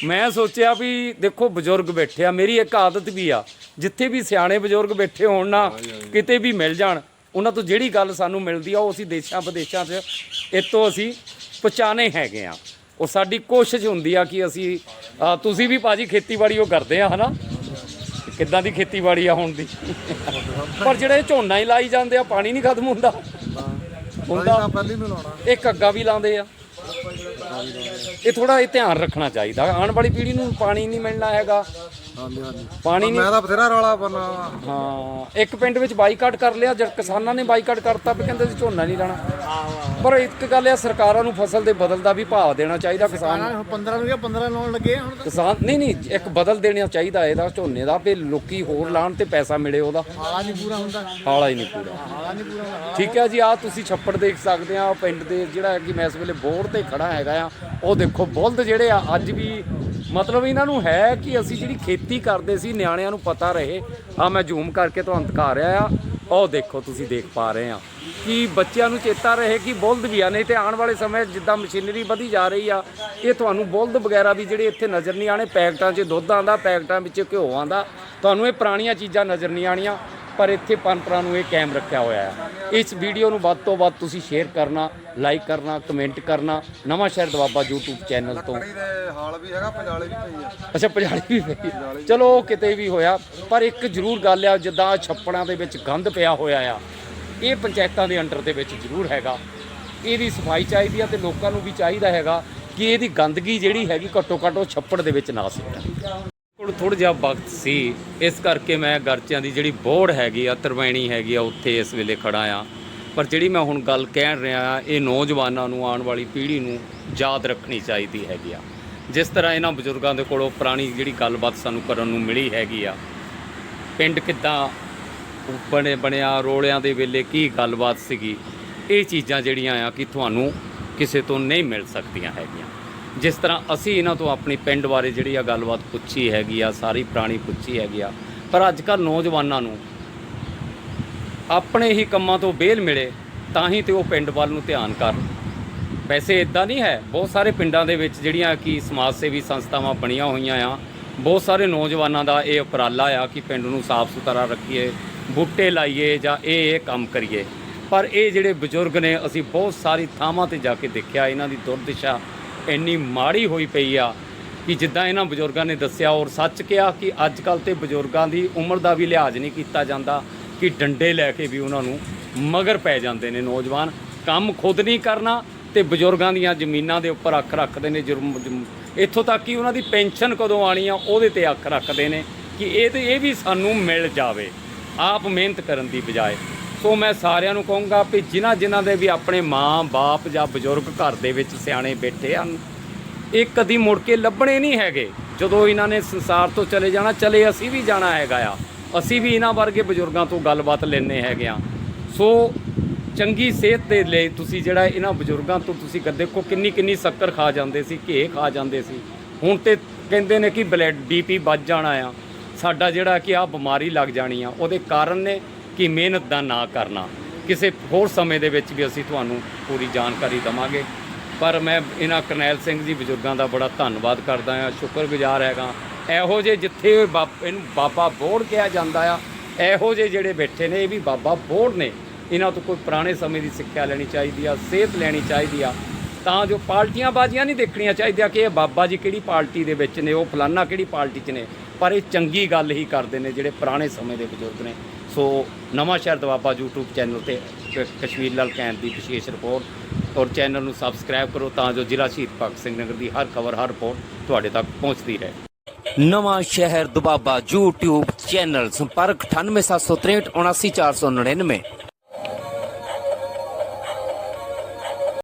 ਮੈਂ ਸੋਚਿਆ ਵੀ ਦੇਖੋ ਬਜ਼ੁਰਗ ਬੈਠੇ ਆ ਮੇਰੀ ਇੱਕ ਆਦਤ ਵੀ ਆ ਜਿੱਥੇ ਵੀ ਸਿਆਣੇ ਬਜ਼ੁਰਗ ਬੈਠੇ ਹੋਣ ਨਾ ਕਿਤੇ ਵੀ ਮਿਲ ਜਾਣ ਉਹਨਾਂ ਤੋਂ ਜਿਹੜੀ ਗੱਲ ਸਾਨੂੰ ਮਿਲਦੀ ਆ ਉਹ ਅਸੀਂ ਦੇਸ਼ਾਂ ਵਿਦੇਸ਼ਾਂ 'ਚ ਇਤੋਂ ਅਸੀਂ ਪਹੁੰਚਾਣੇ ਹੈਗੇ ਆ। ਉਹ ਸਾਡੀ ਕੋਸ਼ਿਸ਼ ਹੁੰਦੀ ਆ ਕਿ ਅਸੀਂ ਤੁਸੀਂ ਵੀ ਭਾਜੀ ਖੇਤੀਬਾੜੀ ਉਹ ਕਰਦੇ ਆ ਹਨਾ? ਕਿੱਦਾਂ ਦੀ ਖੇਤੀਬਾੜੀ ਆ ਹੁਣ ਦੀ? ਪਰ ਜਿਹੜੇ ਝੋਨਾ ਹੀ ਲਾਈ ਜਾਂਦੇ ਆ ਪਾਣੀ ਨਹੀਂ ਖਤਮ ਹੁੰਦਾ। ਹੁੰਦਾ। ਪਹਿਲੀ ਮਿਲਾਉਣਾ। ਇਹ ਕੱਗਾ ਵੀ ਲਾਉਂਦੇ ਆ। ਇਹ ਥੋੜਾ ਇਹ ਧਿਆਨ ਰੱਖਣਾ ਚਾਹੀਦਾ। ਆਉਣ ਵਾਲੀ ਪੀੜ੍ਹੀ ਨੂੰ ਪਾਣੀ ਨਹੀਂ ਮਿਲਣਾ ਹੈਗਾ। ਹਾਂਜੀ ਹਾਂਜੀ। ਪਾਣੀ ਨਹੀਂ ਮੈਂ ਤਾਂ ਬਥੇਰਾ ਰੌਲਾ ਪਾਉਣਾ ਹਾਂ ਇੱਕ ਪਿੰਡ ਵਿੱਚ ਬਾਈਕਾਟ ਕਰ ਲਿਆ ਜਦ ਕਿਸਾਨਾਂ ਨੇ ਬਾਈਕਾਟ ਕਰਤਾ ਵੀ ਕਹਿੰਦੇ ਸੀ ਝੋਨਾ ਨਹੀਂ ਲਾਣਾ। ਪਰ ਇੱਕ ਗੱਲ ਆ ਸਰਕਾਰਾਂ ਨੂੰ ਫਸਲ ਦੇ ਬਦਲ ਦਾ ਵੀ ਭਾਅ ਦੇਣਾ ਚਾਹੀਦਾ ਕਿਸਾਨ ਨੂੰ। 15 ਨੂੰ 15 ਲਾਉਣ ਲੱਗੇ ਹੁਣ ਕਿਸਾਨ ਨਹੀਂ ਨਹੀਂ ਇੱਕ ਬਦਲ ਦੇਣਾ ਚਾਹੀਦਾ ਇਹਦਾ ਝੋਨੇ ਦਾ ਵੀ ਲੋਕੀ ਹੋਰ ਲਾਣ ਤੇ ਪੈਸਾ ਮਿਲੇ ਉਹਦਾ। ਹਾਲਾ ਨਹੀਂ ਪੂਰਾ ਹੁੰਦਾ। ਹਾਲਾ ਹੀ ਨਹੀਂ ਪੂਰਾ। ਹਾਲਾ ਨਹੀਂ ਪੂਰਾ ਹੁੰਦਾ। ਠੀਕ ਹੈ ਜੀ ਆ ਤੁਸੀਂ ਛੱਪੜ ਦੇਖ ਸਕਦੇ ਆ ਪਿੰਡ ਦੇ ਜਿਹੜਾ ਕਿ ਮੈਂ ਇਸ ਵੇਲੇ ਬੋਰ ਤੇ ਖੜਾ ਹੈਗਾ ਆ ਉਹ ਦੇਖੋ ਬੁਲਦ ਜਿਹੜੇ ਆ ਅੱਜ ਵੀ ਮਤਲਬ ਇਹਨਾਂ ਨੂੰ ਹੈ ਕਿ ਅਸੀਂ ਜਿਹੜੀ ਖੇਤੀ ਕਰਦੇ ਸੀ, ਨਿਆਣਿਆਂ ਨੂੰ ਪਤਾ ਰਹੇ ਆ ਮੈਂ ਜ਼ੂਮ ਕਰਕੇ ਤੁਹਾਨੂੰ ਦਿਖਾ ਰਿਹਾ ਆ। ਉਹ ਦੇਖੋ ਤੁਸੀਂ ਦੇਖ ਪਾ ਰਹੇ ਆ। ਕਿ ਬੱਚਿਆਂ ਨੂੰ ਚੇਤਾ ਰਹੇ ਕਿ ਬੁਲਦ ਵੀ ਆ, ਨਹੀਂ ਤੇ ਆਉਣ ਵਾਲੇ ਸਮੇਂ ਜਿੱਦਾਂ ਮਸ਼ੀਨਰੀ ਵਧੀ ਜਾ ਰਹੀ ਆ, ਇਹ ਤੁਹਾਨੂੰ ਬੁਲਦ ਵਗੈਰਾ ਵੀ ਜਿਹੜੇ ਇੱਥੇ ਨਜ਼ਰ ਨਹੀਂ ਆਣੇ ਪੈਕਟਾਂ 'ਚ ਦੁੱਧ ਆਂਦਾ ਪੈਕਟਾਂ ਵਿੱਚ ਘਿਓ ਆਂਦਾ ਤੁਹਾਨੂੰ ਇਹ ਪੁਰਾਣੀਆਂ ਚੀਜ਼ਾਂ ਨਜ਼ਰ ਨਹੀਂ ਆਣੀਆਂ ਪਰ ਇੱਥੇ ਪਰੰਪਰਾ ਨੂੰ ਇਹ ਕਾਇਮ ਰੱਖਿਆ ਹੋਇਆ ਹੈ। ਇਸ ਵੀਡੀਓ ਨੂੰ ਵੱਧ ਤੋਂ ਵੱਧ ਤੁਸੀਂ ਸ਼ੇਅਰ ਕਰਨਾ ਲਾਈਕ ਕਰਨਾ ਕਮੈਂਟ ਕਰਨਾ। ਨਵਾਂ ਸ਼ਹਿਰ ਦਵਾਬਾ YouTube ਚੈਨਲ ਤੋਂ। ਦੇ ਹਾਲ ਵੀ ਹੈਗਾ ਪੰਜਾਲੇ ਵੀ ਪਈ ਆ। ਅੱਛਾ ਪਜਾਲੀ ਵੀ ਪਈ ਚਲੋ ਕਿਤੇ ਵੀ ਹੋਇਆ। ਪਰ ਇੱਕ ਜ਼ਰੂਰ ਗੱਲ ਆ ਜਿੱਦਾਂ ਛੱਪੜਾਂ ਦੇ ਵਿੱਚ ਗੰਦ ਪਿਆ ਹੋਇਆ ਆ ਇਹ ਪੰਚਾਇਤਾਂ ਦੇ ਅੰਡਰ ਦੇ ਵਿੱਚ ਜ਼ਰੂਰ ਹੈਗਾ। ਇਹਦੀ ਸਫ਼ਾਈ ਚਾਹੀਦੀ ਆ ਤੇ ਲੋਕਾਂ ਨੂੰ ਵੀ ਚਾਹੀਦਾ ਹੈਗਾ ਕਿ ਇਹਦੀ ਗੰਦਗੀ ਜਿਹੜੀ ਹੈਗੀ ਘੱਟੋ ਘੱਟ ਉਹ ਛੱਪੜ ਦੇ ਵਿੱਚ ਨਾ ਸਿੱਟਣ। ਕੋਲ ਥੋੜਾ ਜਿਹਾ ਵਕਤ ਸੀ। ਇਸ ਕਰਕੇ ਮੈਂ ਗਰਚਿਆਂ ਦੀ ਜਿਹੜੀ ਬੋਰਡ ਹੈਗੀ ਆ, ਤਰਵੈਣੀ ਹੈਗੀ ਆ, ਉੱਥੇ ਇਸ ਵੇਲੇ ਖੜਾ ਆ। ਪਰ ਜਿਹੜੀ ਮੈਂ ਹੁਣ ਗੱਲ ਕਹਿ ਰਿਹਾ ਆ, ਇਹ ਨੌਜਵਾਨਾਂ ਨੂੰ, ਆਉਣ ਵਾਲੀ ਪੀੜ੍ਹੀ ਨੂੰ ਯਾਦ ਰੱਖਣੀ ਚਾਹੀਦੀ ਹੈਗੀ ਆ। ਜਿਸ ਤਰ੍ਹਾਂ ਇਹਨਾਂ ਬਜ਼ੁਰਗਾਂ ਦੇ ਕੋਲੋਂ ਪੁਰਾਣੀ ਜਿਹੜੀ ਗੱਲਬਾਤ ਸਾਨੂੰ ਕਰਨ ਨੂੰ ਮਿਲੀ ਹੈਗੀ ਆ, ਪਿੰਡ ਕਿੱਦਾਂ ਬਣੇ, ਬਣਿਆ, ਰੋਲਿਆਂ ਦੇ ਵੇਲੇ ਕੀ ਗੱਲਬਾਤ ਸੀਗੀ, ਇਹ ਚੀਜ਼ਾਂ ਜਿਹੜੀਆਂ ਆ ਕਿ ਤੁਹਾਨੂੰ ਕਿਸੇ ਤੋਂ ਨਹੀਂ ਮਿਲ ਸਕਦੀਆਂ ਹੈਗੀਆਂ। ਜਿਸ ਤਰ੍ਹਾਂ ਅਸੀਂ ਇਹਨਾਂ ਤੋਂ ਆਪਣੀ ਪਿੰਡ ਬਾਰੇ ਜਿਹੜੀ ਆ ਗੱਲਬਾਤ ਪੁੱਛੀ ਹੈਗੀ ਆ, ਸਾਰੀ ਪੁਰਾਣੀ ਪੁੱਛੀ ਹੈਗੀ ਆ। ਪਰ ਅੱਜ ਕੱਲ੍ਹ ਨੌਜਵਾਨਾਂ ਨੂੰ ਆਪਣੇ ਹੀ ਕੰਮਾਂ ਤੋਂ ਬੇਲ ਮਿਲੇ, ਤਾਂ ਹੀ ਤੇ ਉਹ ਪਿੰਡ ਵੱਲ ਨੂੰ ਧਿਆਨ ਕਰਨ। ਵੈਸੇ ਇਦਾਂ ਨਹੀਂ ਹੈ। ਬਹੁਤ ਸਾਰੇ ਪਿੰਡਾਂ ਦੇ ਵਿੱਚ ਜਿਹੜੀਆਂ ਕਿ ਸਮਾਜ ਸੇਵੀ ਸੰਸਥਾਵਾਂ ਬਣੀਆਂ ਹੋਈਆਂ ਆ, ਬਹੁਤ ਸਾਰੇ ਨੌਜਵਾਨਾਂ ਦਾ ਇਹ ਉਪਰਾਲਾ ਆ ਕਿ ਪਿੰਡ ਨੂੰ ਸਾਫ਼ ਸੁਥਰਾ ਰੱਖੀਏ, ਬੂਟੇ ਲਾਈਏ ਜਾਂ ਇਹ ਇਹ ਕੰਮ ਕਰੀਏ। ਪਰ ਇਹ ਜਿਹੜੇ ਬਜ਼ੁਰਗ ਨੇ, ਅਸੀਂ ਬਹੁਤ ਸਾਰੀ ਥਾਵਾਂ ਤੇ ਜਾ ਕੇ ਦੇਖਿਆ, ਇਹਨਾਂ ਦੀ ਦੁਰਦਸ਼ਾ ਇੰਨੀ ਮਾੜੀ ਹੋਈ ਪਈ ਆ ਕਿ ਜਿੱਦਾਂ ਇਹਨਾਂ ਬਜ਼ੁਰਗਾਂ ਨੇ ਦੱਸਿਆ ਔਰ ਸੱਚ ਕਿਹਾ ਕਿ ਅੱਜ ਕੱਲ ਤੇ ਬਜ਼ੁਰਗਾਂ ਦੀ ਉਮਰ ਦਾ ਵੀ ਲਿਹਾਜ਼ ਨਹੀਂ ਕੀਤਾ ਜਾਂਦਾ ਕਿ ਡੰਡੇ ਲੈ ਕੇ ਵੀ ਉਹਨਾਂ ਨੂੰ ਮਗਰ ਪੈ ਜਾਂਦੇ ਨੇ ਨੌਜਵਾਨ। ਕੰਮ ਖੁਦ ਨਹੀਂ ਕਰਨਾ ਤੇ ਬਜ਼ੁਰਗਾਂ ਦੀਆਂ ਜ਼ਮੀਨਾਂ ਦੇ ਉੱਪਰ ਅੱਖ ਰੱਖਦੇ ਨੇ, ਜੁਰਮ ਇੱਥੋਂ ਤੱਕ ਕਿ ਉਹਨਾਂ ਦੀ ਪੈਨਸ਼ਨ ਕਦੋਂ ਆਣੀ ਆ ਉਹਦੇ ਤੇ ਅੱਖ ਰੱਖਦੇ ਨੇ ਕਿ ਇਹ ਤੇ ਇਹ ਵੀ ਸਾਨੂੰ ਮਿਲ ਜਾਵੇ। ਆਪ ਮਿਹਨਤ ਕਰਨ ਦੀ ਬਜਾਏ ਸੋ ਮੈਂ ਸਾਰਿਆਂ ਨੂੰ ਕਹੂੰਗਾ ਵੀ ਜਿਨ੍ਹਾਂ ਜਿਨ੍ਹਾਂ ਦੇ ਵੀ ਆਪਣੇ ਮਾਂ, ਬਾਪ ਜਾਂ ਬਜ਼ੁਰਗ ਘਰ ਦੇ ਵਿੱਚ ਸਿਆਣੇ ਬੈਠੇ ਹਨ, ਇਹ ਕਦੀ ਮੁੜ ਕੇ ਲੱਭਣੇ ਨਹੀਂ ਹੈਗੇ। ਜਦੋਂ ਇਹਨਾਂ ਨੇ ਸੰਸਾਰ ਤੋਂ ਚਲੇ ਜਾਣਾ, ਚਲੇ ਅਸੀਂ ਵੀ ਜਾਣਾ ਹੈਗਾ ਆ। ਅਸੀਂ ਵੀ ਇਹਨਾਂ ਵਰਗੇ ਬਜ਼ੁਰਗਾਂ ਤੋਂ ਗੱਲਬਾਤ ਲੈਣੇ ਹੈਗੇ ਆ। ਸੋ ਚੰਗੀ ਸਿਹਤ ਦੇ ਲਈ ਤੁਸੀਂ ਜਿਹੜਾ ਇਹਨਾਂ ਬਜ਼ੁਰਗਾਂ ਤੋਂ ਤੁਸੀਂ ਦੇਖੋ ਕਿੰਨੀ ਕਿੰਨੀ ਸ਼ੱਕਰ ਖਾ ਜਾਂਦੇ ਸੀ ਘੇ ਖਾ ਜਾਂਦੇ ਸੀ। ਹੁਣ ਤੇ ਕਹਿੰਦੇ ਨੇ ਕਿ ਬਲੱਡ ਬੀਪੀ ਵੱਧ ਜਾਣਾ ਆ। ਸਾਡਾ ਜਿਹੜਾ ਕਿ ਆ ਬਿਮਾਰੀ ਲੱਗ ਜਾਣੀ ਆ, ਉਹਦੇ ਕਾਰਨ ਨੇ ਕਿ ਮਿਹਨਤ ਦਾ ਨਾ ਕਰਨਾ। ਕਿਸੇ ਹੋਰ ਸਮੇਂ ਦੇ ਵਿੱਚ ਵੀ ਅਸੀਂ ਤੁਹਾਨੂੰ ਪੂਰੀ ਜਾਣਕਾਰੀ ਦਵਾਂਗੇ। ਪਰ ਮੈਂ ਇਹਨਾਂ ਕਰਨੈਲ ਸਿੰਘ ਜੀ ਬਜ਼ੁਰਗਾਂ ਦਾ ਬੜਾ ਧੰਨਵਾਦ ਕਰਦਾ ਹਾਂ, ਸ਼ੁਕਰਗੁਜ਼ਾਰ ਹੈਗਾ। ਇਹੋ ਜਿਹੇ ਜਿੱਥੇ ਬਾਪ, ਇਹਨੂੰ ਬਾਬਾ ਬੋੜ ਕਿਹਾ ਜਾਂਦਾ ਆ, ਇਹੋ ਜਿਹੇ ਜਿਹੜੇ ਬੈਠੇ ਨੇ, ਇਹ ਵੀ ਬਾਬਾ ਬੋੜ ਨੇ। ਇਹਨਾਂ ਤੋਂ ਕੋਈ ਪੁਰਾਣੇ ਸਮੇਂ ਦੀ ਸਿੱਖਿਆ ਲੈਣੀ ਚਾਹੀਦੀ ਆ, ਸਿਹਤ ਲੈਣੀ ਚਾਹੀਦੀ ਆ। ਤਾਂ ਜੋ ਪਾਰਟੀਆਂ ਬਾਜ਼ੀਆਂ ਨਹੀਂ ਦੇਖਣੀਆਂ ਚਾਹੀਦੀਆਂ ਕਿ ਇਹ ਬਾਬਾ ਜੀ ਕਿਹੜੀ ਪਾਰਟੀ ਦੇ ਵਿੱਚ ਨੇ, ਉਹ ਫਲਾਨਾ ਕਿਹੜੀ ਪਾਰਟੀ 'ਚ ਨੇ। ਪਰ ਇਹ ਚੰਗੀ ਗੱਲ ਹੀ ਕਰਦੇ ਨੇ ਜਿਹੜੇ ਪੁਰਾਣੇ ਸਮੇਂ ਦੇ ਬਜ਼ੁਰਗ ਨੇ। ਸੋ ਨਵਾਂ ਸ਼ਹਿਰ ਦਵਾਬਾ YouTube ਚੈਨਲ ਤੇ ਕਸ਼ਮੀਰ ਲਾਲ ਕੈਂਟ ਦੀ ਵਿਸ਼ੇਸ਼ ਰਿਪੋਰਟ। ਔਰ ਚੈਨਲ ਨੂੰ ਸਬਸਕ੍ਰਾਈਬ ਕਰੋ ਤਾਂ ਜੋ ਜ਼ਿਲ੍ਹਾ ਸ਼ਹੀਦ ਭਗਤ ਸਿੰਘ ਨਗਰ ਦੀ ਹਰ ਖਬਰ, ਹਰ ਰਿਪੋਰਟ ਤੁਹਾਡੇ ਤੱਕ ਪਹੁੰਚਦੀ ਰਹੇ। ਨਵਾਂ ਸ਼ਹਿਰ ਦੁਬਾਬਾ YouTube ਚੈਨਲ ਸੰਪਰਕ 98763 79499